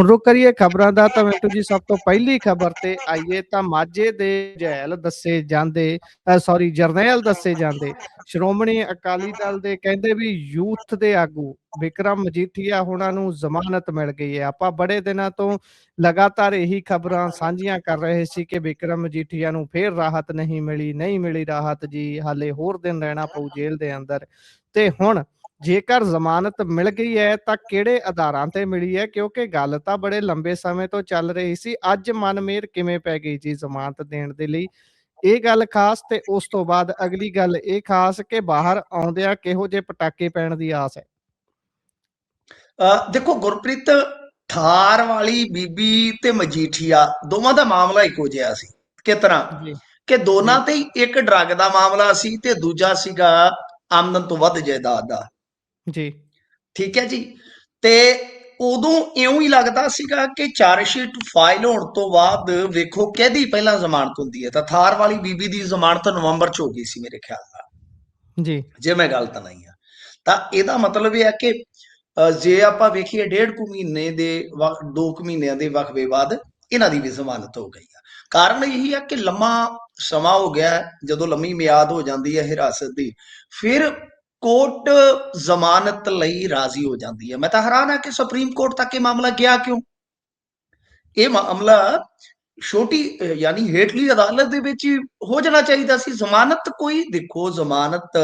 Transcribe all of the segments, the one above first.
ਹੁਣ ਰੁਕ ਕਰੀਏ ਖਬਰਾਂ ਦਾ, ਤਾਂ ਮਿੰਟੂ ਜੀ ਸਭ ਤੋਂ ਪਹਿਲੀ ਖਬਰ ਤੇ ਆਈਏ, ਤਾਂ ਮਾਝੇ ਦੇ ਜੈਲ ਦੱਸੇ ਜਾਂਦੇ ਸੌਰੀ ਜਰਨੈਲ ਦੱਸੇ ਜਾਂਦੇ। ਸ਼੍ਰੋਮਣੀ ਅਕਾਲੀ ਦਲ ਦੇ ਕਹਿੰਦੇ ਵੀ ਯੂਥ ਦੇ ਆਗੂ ਵਿਕਰਮ ਮਜੀਠੀਆ ਹੁਣਾਂ ਨੂੰ ਜ਼ਮਾਨਤ ਮਿਲ ਗਈ ਹੈ। ਆਪਾਂ ਬੜੇ ਦਿਨਾਂ ਤੋਂ ਲਗਾਤਾਰ ਇਹੀ ਖਬਰਾਂ ਸਾਂਝੀਆਂ ਕਰ ਰਹੇ ਸੀ ਕਿ ਵਿਕਰਮ ਮਜੀਠੀਆ ਨੂੰ ਫੇਰ ਰਾਹਤ ਨਹੀਂ ਮਿਲੀ ਨਹੀਂ ਮਿਲੀ ਰਾਹਤ ਜੀ, ਹਾਲੇ ਹੋਰ ਦਿਨ ਰਹਿਣਾ ਪਊ ਜੇਲ੍ਹ ਦੇ ਅੰਦਰ। ਤੇ ਹੁਣ ਜੇਕਰ ਜ਼ਮਾਨਤ ਮਿਲ ਗਈ ਹੈ ਤਾਂ ਕਿਹੜੇ ਆਧਾਰਾਂ ਤੇ ਮਿਲੀ ਹੈ? ਕਿਉਂਕਿ ਗੱਲ ਤਾਂ ਬੜੇ ਲੰਬੇ ਸਮੇਂ ਤੋਂ ਚੱਲ ਰਹੀ ਸੀ। ਅੱਜ ਮਨਮੇਰ ਕਿਵੇਂ ਪੈ ਗਈ ਜੀ ਜ਼ਮਾਨਤ ਦੇਣ ਦੇ ਲਈ? ਇਹ ਗੱਲ ਖਾਸ ਤੇ ਉਸ ਤੋਂ ਬਾਅਦ ਅਗਲੀ ਗੱਲ ਇਹ ਖਾਸ ਕਿ ਬਾਹਰ ਆਉਂਦਿਆਂ ਕਿਹੋ ਜਿਹੇ ਪਟਾਕੇ ਪੈਣ ਦੀ ਆਸ ਹੈ? ਅ, ਦੇਖੋ ਗੁਰਪ੍ਰੀਤ ਥਾਰ ਵਾਲੀ ਬੀਬੀ ਤੇ ਮਜੀਠੀਆ ਦੋਵਾਂ ਦਾ ਮਾਮਲਾ ਇੱਕੋ ਜਿਹਾ ਸੀ। ਜੀ। ਕਿ ਦੋਨਾਂ ਤੇ ਇੱਕ ਡਰੱਗ ਦਾ ਮਾਮਲਾ ਸੀ ਤੇ ਦੂਜਾ ਸੀਗਾ ਆਮਦਨ ਤੋਂ ਵੱਧ ਜਾਇਦਾਦ ਦਾ। ਜੀ। ਠੀਕ ਹੈ ਜੀ। ਤੇ ਉਦੋਂ ਇਉਂ ਹੀ ਲੱਗਦਾ ਸੀਗਾ ਕਿ ਚਾਰਜ ਸ਼ੀਟ ਫਾਈਲ ਹੋਣ ਤੋਂ ਬਾਅਦ ਵੇਖੋ ਕਿਹਦੀ ਪਹਿਲਾਂ ਜ਼ਮਾਨਤ ਹੁੰਦੀ ਹੈ। ਤਾਂ ਥਾਰ ਵਾਲੀ ਬੀਬੀ ਦੀ ਜ਼ਮਾਨਤ ਨਵੰਬਰ ਚ ਹੋ ਗਈ ਸੀ ਮੇਰੇ ਖਿਆਲ ਨਾਲ। ਜੀ। ਜੇ ਮੈਂ ਗਲਤ ਨਹੀਂ ਆ। ਤਾਂ ਇਹਦਾ ਮਤਲਬ ਇਹ ਹੈ ਕਿ ਅ, ਜੇ ਆਪਾਂ ਵੇਖੀਏ ਡੇਢ ਕੁ ਮਹੀਨੇ ਦੇ 2 ਕੁ ਮਹੀਨਿਆਂ ਦੇ ਵਕਫੇ ਬਾਅਦ ਇਹਨਾਂ ਦੀ ਵੀ ਜ਼ਮਾਨਤ ਹੋ ਗਈ ਆ। ਕਾਰਨ ਇਹੀ ਹੈ ਕਿ ਲੰਮਾ ਸਮਾਂ ਹੋ ਗਿਆ ਹੈ, ਜਦੋਂ ਲੰਮੀ ਮਿਆਦ ਹੋ ਜਾਂਦੀ ਹੈ ਹਿਰਾਸਤ ਦੀ। ਫਿਰ ਕੋਰਟ ਜ਼ਮਾਨਤ ਲਈ ਰਾਜ਼ੀ ਹੋ ਜਾਂਦੀ ਹੈ। ਮੈਂ ਤਾਂ ਹੈਰਾਨ ਹਾਂ ਕਿ ਸੁਪਰੀਮ ਕੋਰਟ ਤੱਕ ਇਹ ਮਾਮਲਾ ਗਿਆ ਕਿਉਂ? ਇਹ ਮਾਮਲਾ ਛੋਟੀ ਯਾਨੀ ਹੇਠਲੀ ਅਦਾਲਤ ਦੇ ਵਿੱਚ ਹੋ ਜਾਣਾ ਚਾਹੀਦਾ ਸੀ। ਜ਼ਮਾਨਤ ਕੋਈ, ਦੇਖੋ, ਜ਼ਮਾਨਤ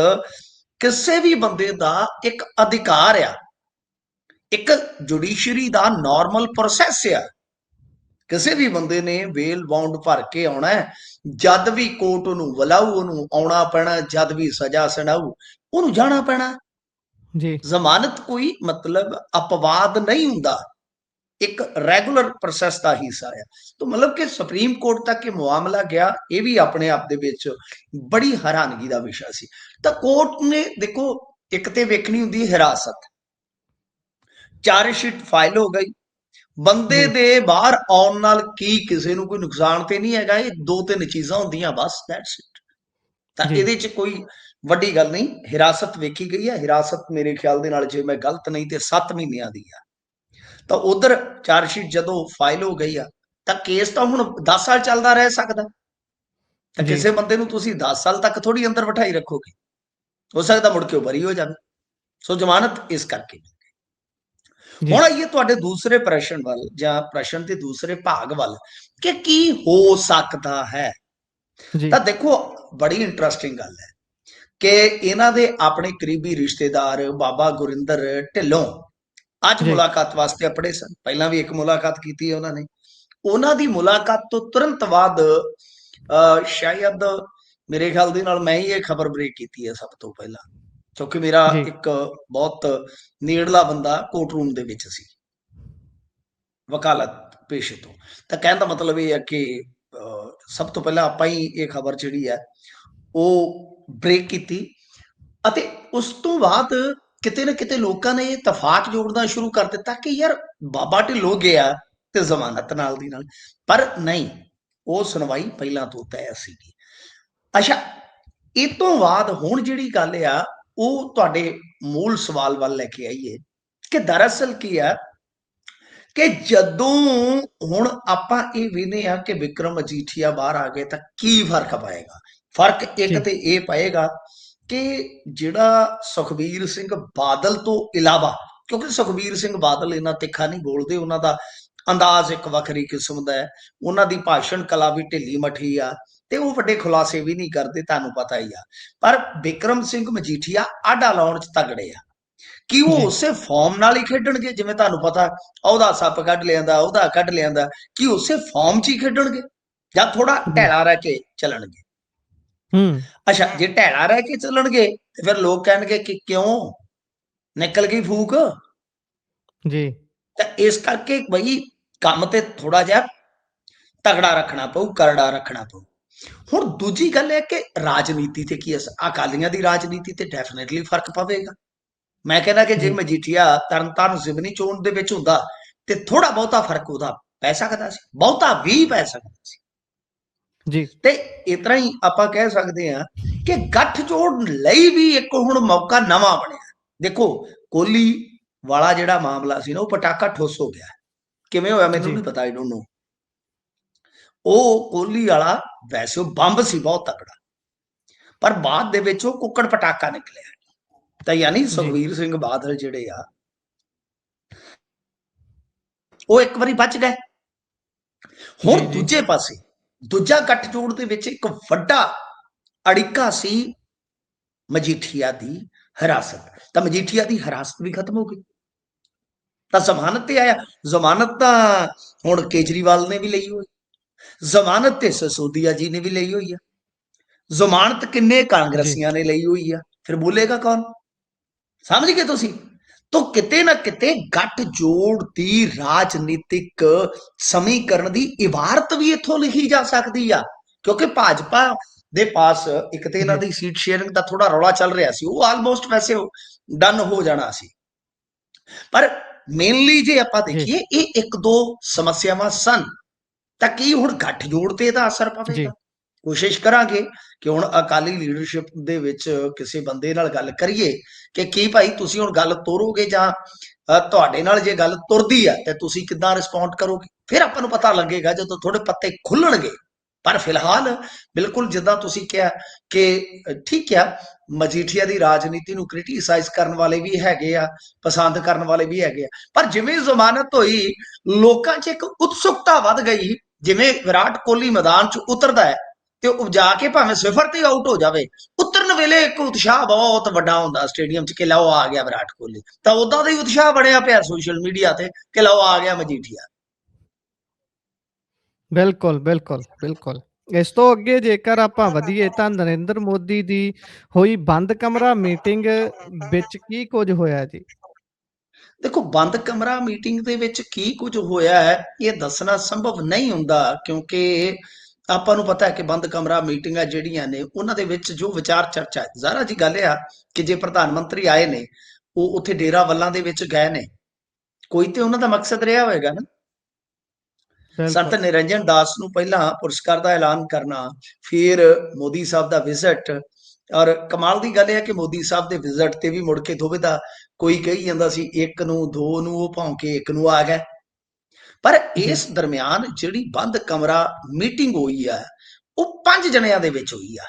ਕਿਸੇ ਵੀ ਬੰਦੇ ਦਾ ਇੱਕ ਅਧਿਕਾਰ ਆ। ਇੱਕ ਜੁਡੀਸ਼ਰੀ ਦਾ ਨਾਰਮਲ ਪ੍ਰੋਸੈਸ ਆ। ਕਿਸੇ ਵੀ ਬੰਦੇ ਨੇ ਵੇਲ ਬਾਉਂਡ ਭਰ ਕੇ ਆਉਣਾ ਹੈ। ਜਦ ਵੀ ਕੋਰਟ ਉਹਨੂੰ ਬੁਲਾਊ, ਉਹਨੂੰ ਆਉਣਾ ਪੈਣਾ, ਜਦ ਵੀ ਸਜ਼ਾ ਸੁਣਾਊ। ਉਹਨੂੰ ਜਾਣਾ ਪੈਣਾ। ਜੀ। ਜ਼ਮਾਨਤ ਕੋਈ ਮਤਲਬ ਅਪਵਾਦ ਨਹੀਂ ਹੁੰਦਾ। ਇੱਕ ਰੈਗੂਲਰ ਪ੍ਰੋਸੈਸ ਦਾ ਹਿੱਸਾ ਹੈ। ਤਾਂ ਮਤਲਬ ਕਿ ਸੁਪਰੀਮ ਕੋਰਟ ਤੱਕ ਇਹ ਮਾਮਲਾ ਗਿਆ ਇਹ ਵੀ ਆਪਣੇ ਆਪ ਦੇ ਵਿੱਚ ਬੜੀ ਹੈਰਾਨਗੀ ਦਾ ਵਿਸ਼ਾ ਸੀ। ਤਾਂ ਕੋਰਟ ਨੇ ਦੇਖੋ ਇੱਕ ਤੇ ਵੇਖਣੀ ਹੁੰਦੀ ਹੈ ਹਿਰਾਸਤ। ਚਾਰਜ ਸ਼ੀਟ ਫਾਈਲ ਹੋ ਗਈ। ਬੰਦੇ। ਦੇ ਬਾਹਰ ਆਉਣ ਨਾਲ ਕੀ ਕਿਸੇ ਨੂੰ ਕੋਈ ਨੁਕਸਾਨ ਤੇ ਨਹੀਂ ਹੈਗਾ ਇਹ ਦੋ ਤਿੰਨ ਚੀਜ਼ਾਂ ਹੁੰਦੀਆਂ ਬਸ ਦੈਟਸ ਇਟ ਤਾਂ। ਇਹਦੇ 'ਚ ਕੋਈ ਵੱਡੀ ਗੱਲ ਨਹੀਂ ਹਿਰਾਸਤ ਵੇਖੀ ਗਈ ਹੈ। ਹਿਰਾਸਤ ਮੇਰੇ ਖਿਆਲ ਦੇ ਨਾਲ ਜੇ ਮੈਂ ਗਲਤ ਨਹੀਂ ਤੇ 7 ਮਹੀਨਿਆਂ ਦੀ ਆ। ਤਾਂ ਉਧਰ ਚਾਰਜ ਸ਼ੀਟ ਜਦੋਂ ਫਾਈਲ ਹੋ ਗਈ ਆ ਤਾਂ ਕੇਸ ਤਾਂ ਹੁਣ 10 ਸਾਲ ਚੱਲਦਾ ਰਹਿ ਸਕਦਾ। ਤਾਂ। ਕਿਸੇ ਬੰਦੇ ਨੂੰ ਤੁਸੀਂ 10 ਸਾਲ ਤੱਕ ਥੋੜੀ ਅੰਦਰ ਬਿਠਾਈ ਰੱਖੋਗੇ। ਹੋ ਸਕਦਾ ਮੁੜ ਕੇ ਬਰੀ ਹੋ ਜਾਵੇ ਸੋ ਜ਼ਮਾਨਤ ਇਸ ਕਰਕੇ। ਹੁਣ ਆਈਏ ਤੁਹਾਡੇ ਦੂਸਰੇ ਪ੍ਰਸ਼ਨ ਵੱਲ ਜਾਂ ਪ੍ਰਸ਼ਨ ਦੇ ਦੂਸਰੇ ਭਾਗ ਵੱਲ ਕਿ ਕੀ ਹੋ ਸਕਦਾ ਹੈ? ਤਾਂ ਦੇਖੋ ਬੜੀ ਇੰਟਰਸਟਿੰਗ ਗੱਲ ਹੈ। ਕਿ ਇਹਨਾਂ ਦੇ ਆਪਣੇ ਕਰੀਬੀ ਰਿਸ਼ਤੇਦਾਰ ਬਾਬਾ ਗੁਰਿੰਦਰ ਢਿੱਲੋਂ ਅੱਜ। ਮੁਲਾਕਾਤ ਵਾਸਤੇ ਆਪਣੇ ਸਨ ਪਹਿਲਾਂ ਵੀ ਇੱਕ ਮੁਲਾਕਾਤ ਕੀਤੀ ਹੈ ਉਹਨਾਂ ਨੇ ਉਹਨਾਂ ਦੀ ਮੁਲਾਕਾਤ ਤੋਂ ਤੁਰੰਤ ਬਾਅਦ ਸ਼ਾਇਦ ਮੇਰੇ ਖਿਆਲ ਦੇ ਨਾਲ ਮੈਂ ਹੀ ਇਹ ਖਬਰ ਬ੍ਰੇਕ ਕੀਤੀ ਹੈ ਸਭ ਤੋਂ ਪਹਿਲਾਂ ਕਿਉਂਕਿ ਮੇਰਾ। ਇੱਕ ਬਹੁਤ ਨੇੜਲਾ ਬੰਦਾ ਕੋਰਟ ਰੂਮ ਦੇ ਵਿੱਚ ਸੀ ਵਕਾਲਤ ਪੇਸ਼ੇ ਤੋਂ ਤਾਂ ਕਹਿਣ ਦਾ ਮਤਲਬ ਇਹ ਹੈ ਕਿ ਸਭ ਤੋਂ ਪਹਿਲਾਂ ਆਪਾਂ ਹੀ ਇਹ ਖਬਰ ਜਿਹੜੀ ਹੈ ਉਹ ਬ੍ਰੇਕ ਕੀਤੀ ਅਤੇ ਉਸ ਤੋਂ ਬਾਅਦ ਕਿਤੇ ਨਾ ਕਿਤੇ ਲੋਕਾਂ ਨੇ ਇਹ ਤਫਾਕ ਜੋੜਨਾ ਸ਼ੁਰੂ ਕਰ ਦਿੱਤਾ ਕਿ ਯਾਰ ਬਾਬਾ ਢਿੱਲੋਂ ਗਿਆ ਤੇ ਜ਼ਮਾਨਤ ਨਾਲ ਦੀ ਨਾਲ। ਪਰ ਨਹੀਂ, ਉਹ ਸੁਣਵਾਈ ਪਹਿਲਾਂ ਤੋਂ ਤੈਅ ਸੀਗੀ। ਅੱਛਾ, ਇਹ ਤੋਂ ਬਾਅਦ ਹੁਣ ਜਿਹੜੀ ਗੱਲ ਆ, ਉਹ ਤੁਹਾਡੇ ਮੂਲ ਸਵਾਲ ਵੱਲ ਲੈ ਕੇ ਆਈਏ ਕਿ ਦਰਅਸਲ ਕੀ ਆ ਕਿ ਜਦੋਂ ਹੁਣ ਆਪਾਂ ਇਹ ਵੇਖਦੇ ਆ ਕਿ ਵਿਕਰਮ ਅਜੀਠੀਆ ਬਾਹਰ ਆ ਗਏ ਤਾਂ ਕੀ ਫ਼ਰਕ ਪਾਏਗਾ? ਫ਼ਰਕ ਇੱਕ। ਤੇ ਇਹ ਪਏਗਾ ਕਿ ਜਿਹੜਾ ਸੁਖਬੀਰ ਸਿੰਘ ਬਾਦਲ ਤੋਂ ਇਲਾਵਾ ਕਿਉਂਕਿ ਸੁਖਬੀਰ ਸਿੰਘ ਬਾਦਲ ਇਹਨਾਂ ਤਿੱਖਾ ਨਹੀਂ ਬੋਲਦੇ ਉਹਨਾਂ ਦਾ ਅੰਦਾਜ਼ ਇੱਕ ਵੱਖਰੀ ਕਿਸਮ ਦਾ ਹੈ ਉਹਨਾਂ ਦੀ ਭਾਸ਼ਣ ਕਲਾ ਵੀ ਢਿੱਲੀ ਮੱਠੀ ਆ ਤੇ ਉਹ ਵੱਡੇ ਖੁਲਾਸੇ ਵੀ ਨਹੀਂ ਕਰਦੇ ਤੁਹਾਨੂੰ ਪਤਾ ਹੀ ਆ ਪਰ ਵਿਕਰਮ ਸਿੰਘ ਮਜੀਠੀਆ ਆਡਾ ਲਾਉਣ ਚ ਤਗੜੇ ਆ ਕਿ ਉਹ। ਉਸੇ ਫਾਰਮ ਨਾਲ ਹੀ ਖੇਡਣਗੇ ਜਿਵੇਂ ਤੁਹਾਨੂੰ ਪਤਾ ਉਹਦਾ ਸੱਪ ਕੱਢ ਲਿਆਂਦਾ ਉਹਦਾ ਕੱਢ ਲਿਆਂਦਾ ਕਿ ਉਸੇ ਫਾਰਮ 'ਚ ਹੀ ਖੇਡਣਗੇ ਜਾਂ ਥੋੜਾ ਢੈਲਾ ਰਹਿ ਕੇ ਚੱਲਣਗੇ ਹੂੰ। ਅੱਛਾ ਜੇ ਢੈਲਾ ਰਹਿ ਕੇ ਚੱਲਣਗੇ ਤੇ ਫਿਰ ਲੋਕ ਕਹਿਣਗੇ ਕਿ ਕਿਉਂ? ਨਿਕਲ ਗਈ ਫੂਕ। ਜੀ। ਤਾਂ ਇਸ ਕਰਕੇ ਬਈ ਕੰਮ ਤੇ ਥੋੜਾ ਜਿਹਾ ਤਗੜਾ ਰੱਖਣਾ ਪਊ ਕਰੜਾ ਰੱਖਣਾ ਪਊ। ਹੁਣ ਦੂਜੀ ਗੱਲ ਹੈ ਕਿ ਰਾਜਨੀਤੀ ਤੇ ਕੀ ਅਕਾਲੀਆਂ ਦੀ ਰਾਜਨੀਤੀ ਤੇ ਡੈਫੀਨਿਟਲੀ ਫ਼ਰਕ ਪਵੇਗਾ। ਮੈਂ ਕਹਿੰਦਾ ਕਿ ਜੇ ਜੀ। ਮਜੀਠੀਆ ਤਰਨਤਾਰਨ ਜ਼ਿਮਨੀ ਚੋਣ ਦੇ ਵਿੱਚ ਹੁੰਦਾ ਤੇ ਥੋੜਾ ਬਹੁਤਾ ਫ਼ਰਕ ਉਹਦਾ ਪੈ ਸਕਦਾ ਸੀ। ਬਹੁਤਾ ਵੀ ਪੈ ਸਕਦਾ ਸੀ। ਜੀ। ਤੇ ਇਸ ਤਰ੍ਹਾਂ ਹੀ ਆਪਾਂ ਕਹਿ ਸਕਦੇ ਹਾਂ ਕਿ ਗੱਠ ਜੋੜ ਲਈ ਵੀ ਇੱਕ ਹੁਣ ਮੌਕਾ ਨਵਾਂ ਬਣਿਆ। ਦੇਖੋ ਕੋਹਲੀ ਵਾਲਾ ਜਿਹੜਾ ਮਾਮਲਾ ਸੀ ਨਾ ਉਹ ਪਟਾਕਾ ਠੁੱਸ ਹੋ ਗਿਆ। ਕਿਵੇਂ ਹੋਇਆ ਮੈਨੂੰ। ਨਹੀਂ ਪਤਾ ਆਈ ਡੋਨਟ ਨੋ ਉਹ ਕੋਹਲੀ ਵਾਲਾ ਵੈਸੇ ਉਹ ਬੰਬ ਸੀ ਬਹੁਤ ਤਕੜਾ। ਪਰ ਬਾਅਦ ਦੇ ਵਿੱਚ ਉਹ ਕੁੱਕੜ ਪਟਾਕਾ ਨਿਕਲਿਆ। ਤਾਂ ਯਾਨੀ ਸੁਖਵੀਰ ਸਿੰਘ ਬਾਦਲ ਜਿਹੜੇ ਆ ਉਹ ਇੱਕ ਵਾਰੀ ਬਚ ਗਏ। ਹੁਣ। ਦੂਜੇ ਪਾਸੇ ਦੂਜਾ ਗੱਠਜੋੜ ਦੇ ਵਿੱਚ ਇੱਕ ਵੱਡਾ ਅੜਿੱਕਾ ਸੀ, ਮਜੀਠੀਆ ਦੀ ਹਰਾਸਤ। ਤਾਂ ਮਜੀਠੀਆ ਦੀ ਹਰਾਸਤ ਵੀ ਖਤਮ ਹੋ ਗਈ। ਤਾਂ ਜ਼ਮਾਨਤ ਤੇ ਆਇਆ। ਜ਼ਮਾਨਤ ਤਾਂ ਹੁਣ ਕੇਜਰੀਵਾਲ ਨੇ ਵੀ ਲਈ ਹੋਈ। ਜ਼ਮਾਨਤ ਤੇ ਸਸੋਦੀਆ ਜੀ ਨੇ ਵੀ ਲਈ ਹੋਈ ਆ। ਜ਼ਮਾਨਤ ਕਿੰਨੇ ਕਾਂਗਰਸੀਆਂ ਨੇ ਲਈ ਹੋਈ ਆ। ਫਿਰ ਬੋਲੇਗਾ ਕੌਣ? ਸਮਝ ਗਏ ਤੁਸੀਂ? ਤੋ ਕਿਤੇ ਨਾ ਕਿਤੇ ਗੱਠ ਜੋੜ ਦੀ ਰਾਜਨੀਤਿਕ ਸਮੀਕਰਨ ਦੀ ਇਬਾਰਤ ਵੀ ਇੱਥੋਂ ਲਿਖੀ ਜਾ ਸਕਦੀ ਆ। ਕਿਉਂਕਿ ਭਾਜਪਾ ਦੇ ਪਾਸ ਇੱਕ ਤੇ ਇਹਨਾਂ ਦੀ ਸੀਟ ਸ਼ੇਅਰਿੰਗ ਦਾ ਥੋੜਾ ਰੌਲਾ ਚੱਲ ਰਿਹਾ ਸੀ ਉਹ ਆਲਮੋਸਟ ਵੈਸੇ ਡਨ ਹੋ ਜਾਣਾ ਸੀ। ਪਰ ਮੇਨਲੀ ਜੇ ਆਪਾਂ। ਦੇਖੀਏ ਇਹ ਇੱਕ ਦੋ ਸਮੱਸਿਆਵਾਂ ਸਨ। ਤਾਂ ਕੀ ਹੁਣ ਗੱਠ ਜੋੜ ਤੇ ਇਹਦਾ ਅਸਰ ਪਵੇਗਾ? ਕੋਸ਼ਿਸ਼ ਕਰਾਂਗੇ ਕਿ ਹੁਣ ਅਕਾਲੀ ਲੀਡਰਸ਼ਿਪ ਦੇ ਵਿੱਚ ਕਿਸੇ ਬੰਦੇ ਨਾਲ ਗੱਲ ਕਰੀਏ ਕਿ ਕੀ ਭਾਈ ਤੁਸੀਂ ਹੁਣ ਗੱਲ ਤੋਰੋਗੇ ਜਾਂ ਤੁਹਾਡੇ ਨਾਲ ਜੇ ਗੱਲ ਤੁਰਦੀ ਆ ਤੇ ਤੁਸੀਂ ਕਿੱਦਾਂ ਰਿਸਪੌਂਡ ਕਰੋਗੇ? ਫਿਰ ਆਪਾਂ ਨੂੰ ਪਤਾ ਲੱਗੇਗਾ ਜਦੋਂ ਥੋੜੇ ਪੱਤੇ ਖੁੱਲਣਗੇ। ਪਰ ਫਿਲਹਾਲ ਬਿਲਕੁਲ ਜਿੱਦਾਂ ਤੁਸੀਂ ਕਿਹਾ ਕਿ ਠੀਕ ਆ, ਮਜੀਠੀਆ ਦੀ ਰਾਜਨੀਤੀ ਨੂੰ ਕ੍ਰਿਟਿਸਾਈਜ਼ ਕਰਨ ਵਾਲੇ ਵੀ ਹੈਗੇ ਆ, ਪਸੰਦ ਕਰਨ ਵਾਲੇ ਵੀ ਹੈਗੇ ਆ। ਪਰ ਜਿਵੇਂ ਜ਼ਮਾਨਤ ਹੋਈ, ਲੋਕਾਂ 'ਚ ਇੱਕ ਉਤਸੁਕਤਾ ਵੱਧ ਗਈ। ਜਿਵੇਂ ਵਿਰਾਟ ਕੋਹਲੀ ਮੈਦਾਨ 'ਚ ਉਤਰਦਾ ਹੈ ਤੇ ਉਹ ਜਾ ਕੇ ਭਾਵੇਂ ਸਿਫਰ ਤੇ ਆਊਟ ਹੋ ਜਾਵੇ ਉਤਰਨ ਵੇਲੇ ਇੱਕ ਉਤਸ਼ਾਹ ਬਹੁਤ ਵੱਡਾ ਹੁੰਦਾ ਸਟੇਡੀਅਮ 'ਚ ਕਿ ਲਓ ਆ ਗਿਆ ਵਿਰਾਟ ਕੋਹਲੀ। ਤਾਂ ਉਦਾਂ ਦਾ ਹੀ ਉਤਸ਼ਾਹ ਬਣਿਆ ਪਿਆ ਸੋਸ਼ਲ ਮੀਡੀਆ ਤੇ ਕਿ ਲਓ ਆ ਗਿਆ ਮਜੀਠੀਆ। ਬਿਲਕੁਲ ਬਿਲਕੁਲ ਬਿਲਕੁਲ। ਇਸ ਤੋਂ ਅੱਗੇ ਜੇਕਰ ਆਪਾਂ ਵਧੀਏ ਤਾਂ ਨਰਿੰਦਰ ਮੋਦੀ ਦੀ ਹੋਈ ਬੰਦ ਕਮਰਾ ਮੀਟਿੰਗ ਵਿੱਚ ਕੀ ਕੁਝ ਹੋਇਆ ਜੀ? ਦੇਖੋ ਬੰਦ ਕਮਰਾ ਮੀਟਿੰਗ ਦੇ ਵਿੱਚ ਕੀ ਕੁਝ ਹੋਇਆ ਹੈ ਇਹ ਦੱਸਣਾ ਸੰਭਵ ਨਹੀਂ ਹੁੰਦਾ ਕਿਉਂਕਿ ਆਪਾਂ ਨੂੰ ਪਤਾ ਹੈ ਕਿ ਬੰਦ ਕਮਰਾ ਮੀਟਿੰਗਾਂ ਜਿਹੜੀਆਂ ਨੇ ਉਹਨਾਂ ਦੇ ਵਿੱਚ ਜੋ ਵਿਚਾਰ ਚਰਚਾ ਹੈ ਜ਼ਾਰਾ ਜੀ ਗੱਲ ਇਹ ਆ ਕਿ ਜੇ ਪ੍ਰਧਾਨ ਮੰਤਰੀ ਆਏ ਨੇ ਉਹ ਉੱਥੇ ਡੇਰਾ ਵੱਲਾਂ ਦੇ ਵਿੱਚ ਗਏ ਨੇ ਕੋਈ ਤੇ ਉਹਨਾਂ ਦਾ ਮਕਸਦ ਰਿਹਾ ਹੋਵੇਗਾ ਨਾ? ਸੰਤ ਨਿਰੰਜਨ ਦਾਸ ਨੂੰ ਪਹਿਲਾਂ ਪੁਰਸਕਾਰ ਦਾ ਐਲਾਨ ਕਰਨਾ ਫਿਰ ਮੋਦੀ ਸਾਹਿਬ ਦਾ ਵਿਜ਼ਿਟ ਔਰ ਕਮਾਲ ਦੀ ਗੱਲ ਇਹ ਹੈ ਕਿ ਮੋਦੀ ਸਾਹਿਬ ਦੇ ਵਿਜ਼ਿਟ ਤੇ ਵੀ ਮੁੜ ਕੇ ਦੋਵੇਂ ਦਾ ਕੋਈ ਕਹੀ ਜਾਂਦਾ ਸੀ ਇੱਕ ਨੂੰ ਦੋ ਨੂੰ ਉਹ ਭੌਂਕੇ ਇੱਕ ਨੂੰ ਆ ਗਿਆ ਪਰ ਇਸ ਦਰਮਿਆਨ ਜਿਹੜੀ ਬੰਦ ਕਮਰਾ ਮੀਟਿੰਗ ਹੋਈ ਆ ਉਹ ਪੰਜ ਜਣਿਆਂ ਦੇ ਵਿੱਚ ਹੋਈ ਆ।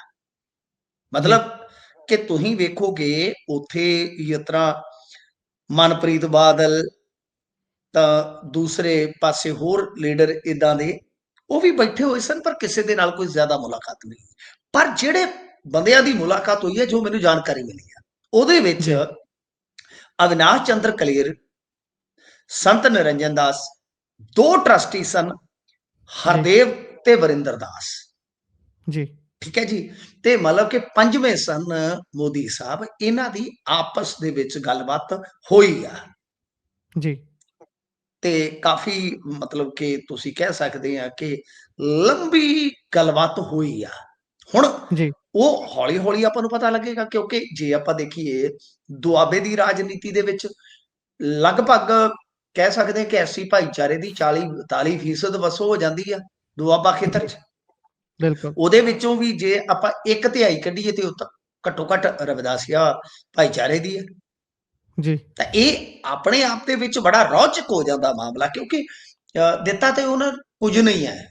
ਮਤਲਬ ਕਿ ਤੁਸੀਂ ਵੇਖੋਗੇ ਉਥੇ ਯਤਰਾ ਮਨਪ੍ਰੀਤ ਬਾਦਲ ਤਾਂ ਦੂਸਰੇ ਪਾਸੇ ਹੋਰ ਲੀਡਰ ਇਦਾਂ ਦੇ ਉਹ ਵੀ ਬੈਠੇ ਹੋਏ ਸਨ ਪਰ ਕਿਸੇ ਦੇ ਨਾਲ ਕੋਈ ਜ਼ਿਆਦਾ ਮੁਲਾਕਾਤ ਨਹੀਂ ਪਰ ਜਿਹੜੇ ਬੰਦਿਆਂ ਦੀ ਮੁਲਾਕਾਤ ਹੋਈ ਹੈ ਜੋ ਮੈਨੂੰ ਜਾਣਕਾਰੀ ਮਿਲੀ ਹੈ ਉਹਦੇ ਵਿੱਚ। ਅਵਿਨਾਸ਼ ਚੰਦਰ ਕਲੇਰ ਸੰਤ ਨਿਰੰਜਨ ਦਾਸ ਦੋ ਟਰਸਟੀ ਸਨ ਹਰਦੇਵ ਤੇ ਵਰਿੰਦਰ ਦਾਸ। ਜੀ। ਠੀਕ ਹੈ ਜੀ? ਤੇ ਮਤਲਬ ਕਿ ਪੰਜਵੇਂ ਸਨ ਮੋਦੀ ਸਾਹਿਬ ਇਹਨਾਂ ਦੀ ਆਪਸ ਦੇ ਵਿੱਚ ਗੱਲਬਾਤ ਹੋਈ ਆ। ਜੀ। ਤੇ ਕਾਫੀ ਮਤਲਬ ਕਿ ਤੁਸੀਂ ਕਹਿ ਸਕਦੇ ਆ ਕਿ ਲੰਬੀ ਗੱਲਬਾਤ ਹੋਈ ਆ। ਹੁਣ ਜੀ। ਉਹ ਹੌਲੀ ਹੌਲੀ ਆਪਾਂ ਨੂੰ ਪਤਾ ਲੱਗੇਗਾ ਕਿਉਂਕਿ ਜੇ ਆਪਾਂ ਦੇਖੀਏ ਦੁਆਬੇ ਦੀ ਰਾਜਨੀਤੀ ਦੇ ਵਿੱਚ ਲਗਭਗ ਕਹਿ ਸਕਦੇ ਕਿ ਐਸੀ ਭਾਈਚਾਰੇ ਦੀ 40 42% ਵਸੋ ਹੋ ਜਾਂਦੀ ਆ ਦੁਆਬਾ ਖੇਤਰ 'ਚ। ਬਿਲਕੁਲ। ਉਹਦੇ ਵਿੱਚੋਂ ਵੀ ਜੇ ਆਪਾਂ ਇੱਕ ਤਿਹਾਈ ਕੱਢੀਏ ਤੇ ਉਹ ਘੱਟੋ ਘੱਟ ਰਵਿਦਾਸੀਆ ਭਾਈਚਾਰੇ ਦੀ ਹੈ ਜੀ। ਤਾਂ ਇਹ ਆਪਣੇ ਆਪ ਦੇ ਵਿੱਚ ਬੜਾ ਰੌਚਕ ਹੋ ਜਾਂਦਾ ਮਾਮਲਾ ਕਿਉਂਕਿ ਦਿੱਤਾ ਤੇ ਉਹਨਾਂ ਕੁਝ ਨਹੀਂ ਹੈ।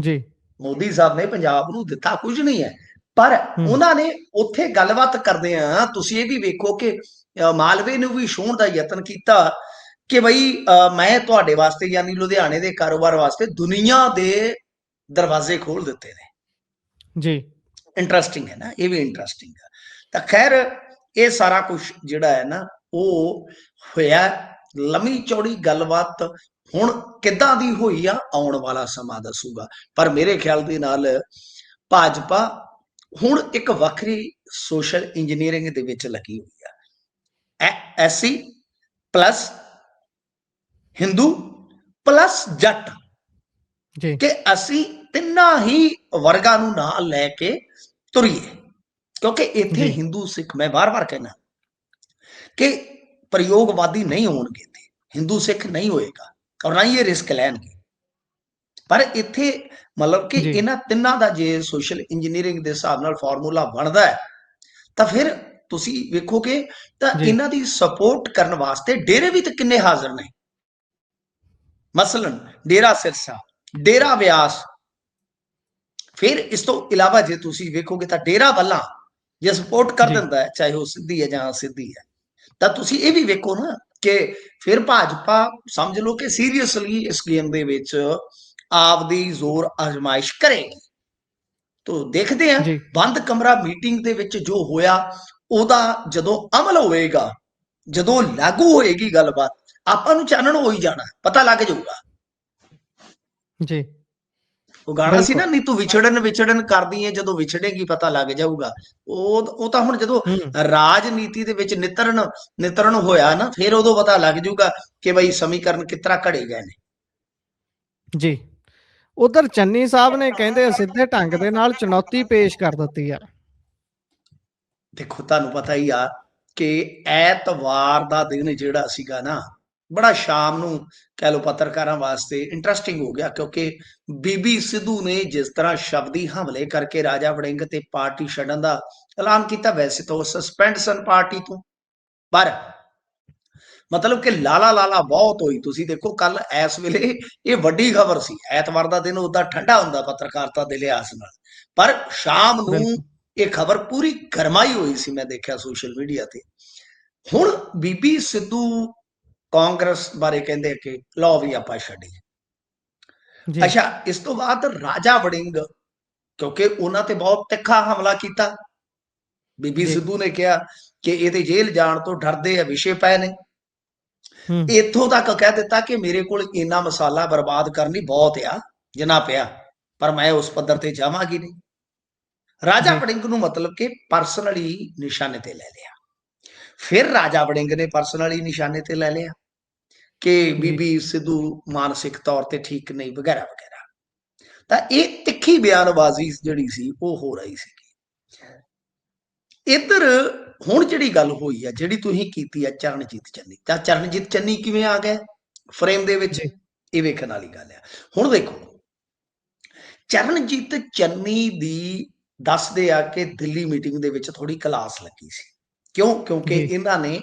ਜੀ। ਮੋਦੀ ਸਾਹਿਬ ਨੇ ਪੰਜਾਬ ਨੂੰ ਦਿੱਤਾ ਕੁਝ ਨਹੀਂ ਹੈ। ਪਰ। ਉਹਨਾਂ ਨੇ ਉੱਥੇ ਗੱਲਬਾਤ ਕਰਦੇ ਆ। ਤੁਸੀਂ ਇਹ ਵੀ ਵੇਖੋ ਕਿ ਮਾਲਵੇ ਨੂੰ ਵੀ ਛੋਹਣ ਦਾ ਯਤਨ ਕੀਤਾ। ਕਿ ਅਹ, ਮੈਂ ਤੁਹਾਡੇ ਵਾਸਤੇ ਯਾਨੀ ਲੁਧਿਆਣੇ ਦੇ ਕਾਰੋਬਾਰ ਵਾਸਤੇ ਦੁਨੀਆ ਦੇ ਦਰਵਾਜ਼ੇ ਖੋਲ ਦਿੱਤੇ ਨੇ। ਜੀ। ਇੰਟਰਸਟਿੰਗ ਹੈ ਨਾ ਇਹ ਵੀ ਇੰਟਰਸਟਿੰਗ ਹੈ। ਤਾਂ ਖੈਰ ਇਹ ਸਾਰਾ ਕੁਝ ਜਿਹੜਾ ਹੈ ਨਾ ਉਹ ਹੋਇਆ ਲੰਮੀ ਚੌੜੀ ਗੱਲਬਾਤ ਹੁਣ ਕਿੱਦਾਂ ਦੀ ਹੋਈ ਆ ਆਉਣ ਵਾਲਾ ਸਮਾਂ ਦੱਸੂਗਾ। ਪਰ ਮੇਰੇ ਖਿਆਲ ਦੇ ਨਾਲ ਭਾਜਪਾ ਹੁਣ ਇੱਕ ਵੱਖਰੀ ਸੋਸ਼ਲ ਇੰਜੀਨੀਅਰਿੰਗ ਦੇ ਵਿੱਚ ਲੱਗੀ ਹੋਈ ਆ। ਐਸਸੀ ਪਲੱਸ ਹਿੰਦੂ ਪਲੱਸ ਜੱਟ ਜੀ ਕਿ ਅਸੀਂ ਤਿੰਨਾਂ ਹੀ ਵਰਗਾਂ ਨੂੰ ਨਾਲ ਲੈ ਕੇ ਤੁਰੀਏ ਕਿਉਂਕਿ ਇੱਥੇ। ਹਿੰਦੂ ਸਿੱਖ ਮੈਂ ਬਾਰ-ਬਾਰ ਕਹਿਣਾ ਕਿ ਪ੍ਰਯੋਗਵਾਦੀ ਨਹੀਂ ਹੋਣਗੇ ਇੱਥੇ ਹਿੰਦੂ ਸਿੱਖ ਨਹੀਂ ਹੋਏਗਾ ਔਰ ਨਾ ਹੀ ਇਹ ਰਿਸਕ ਲੈਣਗੇ ਪਰ ਇੱਥੇ ਮਤਲਬ ਕਿ। ਇਹਨਾਂ ਤਿੰਨਾਂ ਦਾ ਜੇ ਸੋਸ਼ਲ ਇੰਜੀਨੀਅਰਿੰਗ ਦੇ ਹਿਸਾਬ ਨਾਲ ਫਾਰਮੂਲਾ ਬਣਦਾ ਹੈ ਤਾਂ ਫਿਰ ਤੁਸੀਂ ਵੇਖੋਗੇ ਤਾਂ। ਇਹਨਾਂ ਦੀ ਸਪੋਰਟ ਕਰਨ ਵਾਸਤੇ ਡੇਰੇ ਵੀ ਤੇ ਕਿੰਨੇ ਹਾਜ਼ਰ ਨੇ ਮਸਲਨ ਡੇਰਾ ਸਿਰਸਾ ਡੇਰਾ ਵਿਆਸ ਫਿਰ ਇਸ ਤੋਂ ਇਲਾਵਾ ਜੇ ਤੁਸੀਂ ਵੇਖੋਗੇ ਤਾਂ ਡੇਰਾ ਵੱਲਾ ਜੇ ਸਪੋਰਟ ਕਰ। ਦਿੰਦਾ ਹੈ ਚਾਹੇ ਉਹ ਸਿੱਧੀ ਹੈ ਜਾਂ ਸਿੱਧੀ ਹੈ। ਤਾਂ ਤੁਸੀਂ ਇਹ ਵੀ ਵੇਖੋ ਨਾ ਕਿ ਫਿਰ ਭਾਜਪਾ ਸਮਝ ਲਓ ਕਿ ਸੀਰੀਅਸਲੀ ਇਸ ਗੇਮ ਦੇ ਵਿੱਚ ਆਪਦੀ ਜ਼ੋਰ ਅਜ਼ਮਾਇਸ਼ ਕਰੇਗੀ ਤੋ ਦੇਖਦੇ ਹਾਂ ਜੀ। ਬੰਦ ਕਮਰਾ ਮੀਟਿੰਗ ਦੇ ਵਿੱਚ ਜੋ ਹੋਇਆ ਉਹਦਾ ਜਦੋਂ ਅਮਲ ਹੋਏਗਾ ਜਦੋਂ ਲਾਗੂ ਹੋਏਗੀ ਗੱਲਬਾਤ ਆਪਾਂ ਨੂੰ ਚਾਨਣ ਹੋ ਹੀ ਜਾਣਾ ਪਤਾ ਲੱਗ ਜਾਊਗਾ। ਜੀ। ਉਹ ਗਾਣਾ ਸੀ ਨਾ। ਨੀ ਤੂੰ ਵਿਛੜਨ ਵਿਛੜਨ ਕਰਦੀ ਹੈ ਜਦੋਂ ਵਿਛੜੇਗੀ ਪਤਾ ਲੱਗ ਜਾਊਗਾ। ਉਹ ਉਹ ਤਾਂ ਹੁਣ ਜਦੋਂ ਰਾਜਨੀਤੀ ਦੇ ਵਿੱਚ ਨਿਤਰਨ ਨਿਤਰਨ ਹੋਇਆ ਨਾ ਫਿਰ ਉਦੋਂ ਪਤਾ ਲੱਗ ਜਾਊਗਾ ਕਿ ਬਈ ਸਮੀਕਰਨ ਕਿਤਰਾ ਘੜੇ ਗਏ ਨੇ। ਜੀ। ਉਧਰ ਚੰਨੀ ਸਾਹਿਬ ਨੇ ਕਹਿੰਦੇ ਸਿੱਧੇ ਢੰਗ ਦੇ ਨਾਲ ਚੁਣੌਤੀ ਪੇਸ਼ ਕਰ ਦਿੱਤੀ ਆ। ਦੇਖੋ ਤੁਹਾਨੂੰ ਪਤਾ ਹੀ ਆ ਕਿ ਐਤਵਾਰ ਦਾ ਦਿਨ ਜਿਹੜਾ ਸੀਗਾ ਨਾ ਬੜਾ ਸ਼ਾਮ ਨੂੰ ਕਹਿ ਲਓ ਪੱਤਰਕਾਰਾਂ ਵਾਸਤੇ ਇੰਟਰਸਟਿੰਗ ਹੋ ਗਿਆ ਕਿਉਂਕਿ ਬੀਬੀ ਸਿੱਧੂ ਨੇ ਜਿਸ ਤਰ੍ਹਾਂ ਸ਼ਬਦੀ ਹਮਲੇ ਕਰਕੇ ਰਾਜਾ ਵੜਿੰਗ ਤੇ ਪਾਰਟੀ ਛੱਡਣ ਦਾ ਐਲਾਨ ਕੀਤਾ ਵੈਸੇ ਤਾਂ ਉਹ ਸਸਪੈਂਡ ਸਨ ਪਾਰਟੀ ਤੋਂ। ਪਰ ਮਤਲਬ ਕਿ ਲਾਲਾ ਲਾਲਾ ਬਹੁਤ ਹੋਈ। ਤੁਸੀਂ ਦੇਖੋ ਕੱਲ ਇਸ ਵੇਲੇ ਇਹ ਵੱਡੀ ਖਬਰ ਸੀ। ਐਤਵਾਰ ਦਾ ਦਿਨ ਉਦਾਂ ਠੰਡਾ ਹੁੰਦਾ ਪੱਤਰਕਾਰਤਾ ਦੇ ਲਿਹਾਜ਼ ਨਾਲ। ਪਰ ਸ਼ਾਮ ਨੂੰ। ਇਹ ਖਬਰ ਪੂਰੀ ਗਰਮਾਈ ਹੋਈ ਸੀ ਮੈਂ ਦੇਖਿਆ ਸੋਸ਼ਲ ਮੀਡੀਆ ਤੇ। ਹੁਣ ਬੀਬੀ ਸਿੱਧੂ ਕਾਂਗਰਸ ਬਾਰੇ ਕਹਿੰਦੇ ਕਿ ਲਓ ਵੀ ਆਪਾਂ ਛੱਡੀਏ। ਜੀ। ਅੱਛਾ ਇਸ ਤੋਂ ਬਾਅਦ ਰਾਜਾ ਵੜਿੰਗ ਕਿਉਂਕਿ ਉਹਨਾਂ ਤੇ ਬਹੁਤ ਤਿੱਖਾ ਹਮਲਾ ਕੀਤਾ। ਬੀਬੀ। ਸਿੱਧੂ ਨੇ ਕਿਹਾ ਕਿ ਇਹ ਤੇ ਜੇਲ੍ਹ ਜਾਣ ਤੋਂ ਡਰਦੇ ਆ ਵਿਸ਼ੇ ਪਏ ਨੇ। ਇੱਥੋਂ ਤੱਕ ਕਹਿ ਦਿੱਤਾ ਕਿ ਮੇਰੇ ਕੋਲ ਇੰਨਾ ਮਸਾਲਾ ਬਰਬਾਦ ਕਰਨੀ ਬਹੁਤ ਆ ਜਿੰਨਾ ਪਿਆ ਪਰ ਮੈਂ ਉਸ ਪੱਧਰ ਤੇ ਜਾਵਾਂਗੀ ਨਹੀਂ। ਰਾਜਾ। ਵੜਿੰਗ ਨੂੰ ਮਤਲਬ ਕਿ ਪਰਸਨਲੀ ਨਿਸ਼ਾਨੇ ਤੇ ਲੈ ਲਿਆ। ਫਿਰ ਰਾਜਾ ਵੜਿੰਗ ਨੇ ਪਰਸਨਲੀ ਨਿਸ਼ਾਨੇ ਤੇ ਲੈ ਲਿਆ। ਕਿ ਬੀਬੀ ਸਿੱਧੂ ਮਾਨਸਿਕ ਤੌਰ ਤੇ ਠੀਕ ਨਹੀਂ ਵਗੈਰਾ ਵਗੈਰਾ। ਤਾਂ ਇਹ ਤਿੱਖੀ ਬਿਆਨਬਾਜ਼ੀ ਜਿਹੜੀ ਸੀ ਉਹ ਹੋ ਰਹੀ ਸੀ। ਇੱਧਰ ਹੁਣ ਜਿਹੜੀ ਗੱਲ ਹੋਈ ਆ ਜਿਹੜੀ ਤੁਸੀਂ ਕੀਤੀ ਆ ਚਰਨਜੀਤ ਚੰਨੀ ਤਾਂ ਚਰਨਜੀਤ ਚੰਨੀ ਕਿਵੇਂ ਆ ਗਿਆ ਫਰੇਮ ਦੇ ਵਿੱਚ। ਇਹ ਵੇਖਣ ਵਾਲੀ ਗੱਲ ਆ। ਹੁਣ ਦੇਖੋ ਚਰਨਜੀਤ ਚੰਨੀ ਦੀ ਦੱਸਦੇ ਆ ਕਿ ਦਿੱਲੀ ਮੀਟਿੰਗ ਦੇ ਵਿੱਚ ਥੋੜੀ ਕਲਾਸ ਲੱਗੀ ਸੀ। ਕਿਉਂ? ਕਿਉਂਕਿ। ਇਹਨਾਂ ਨੇ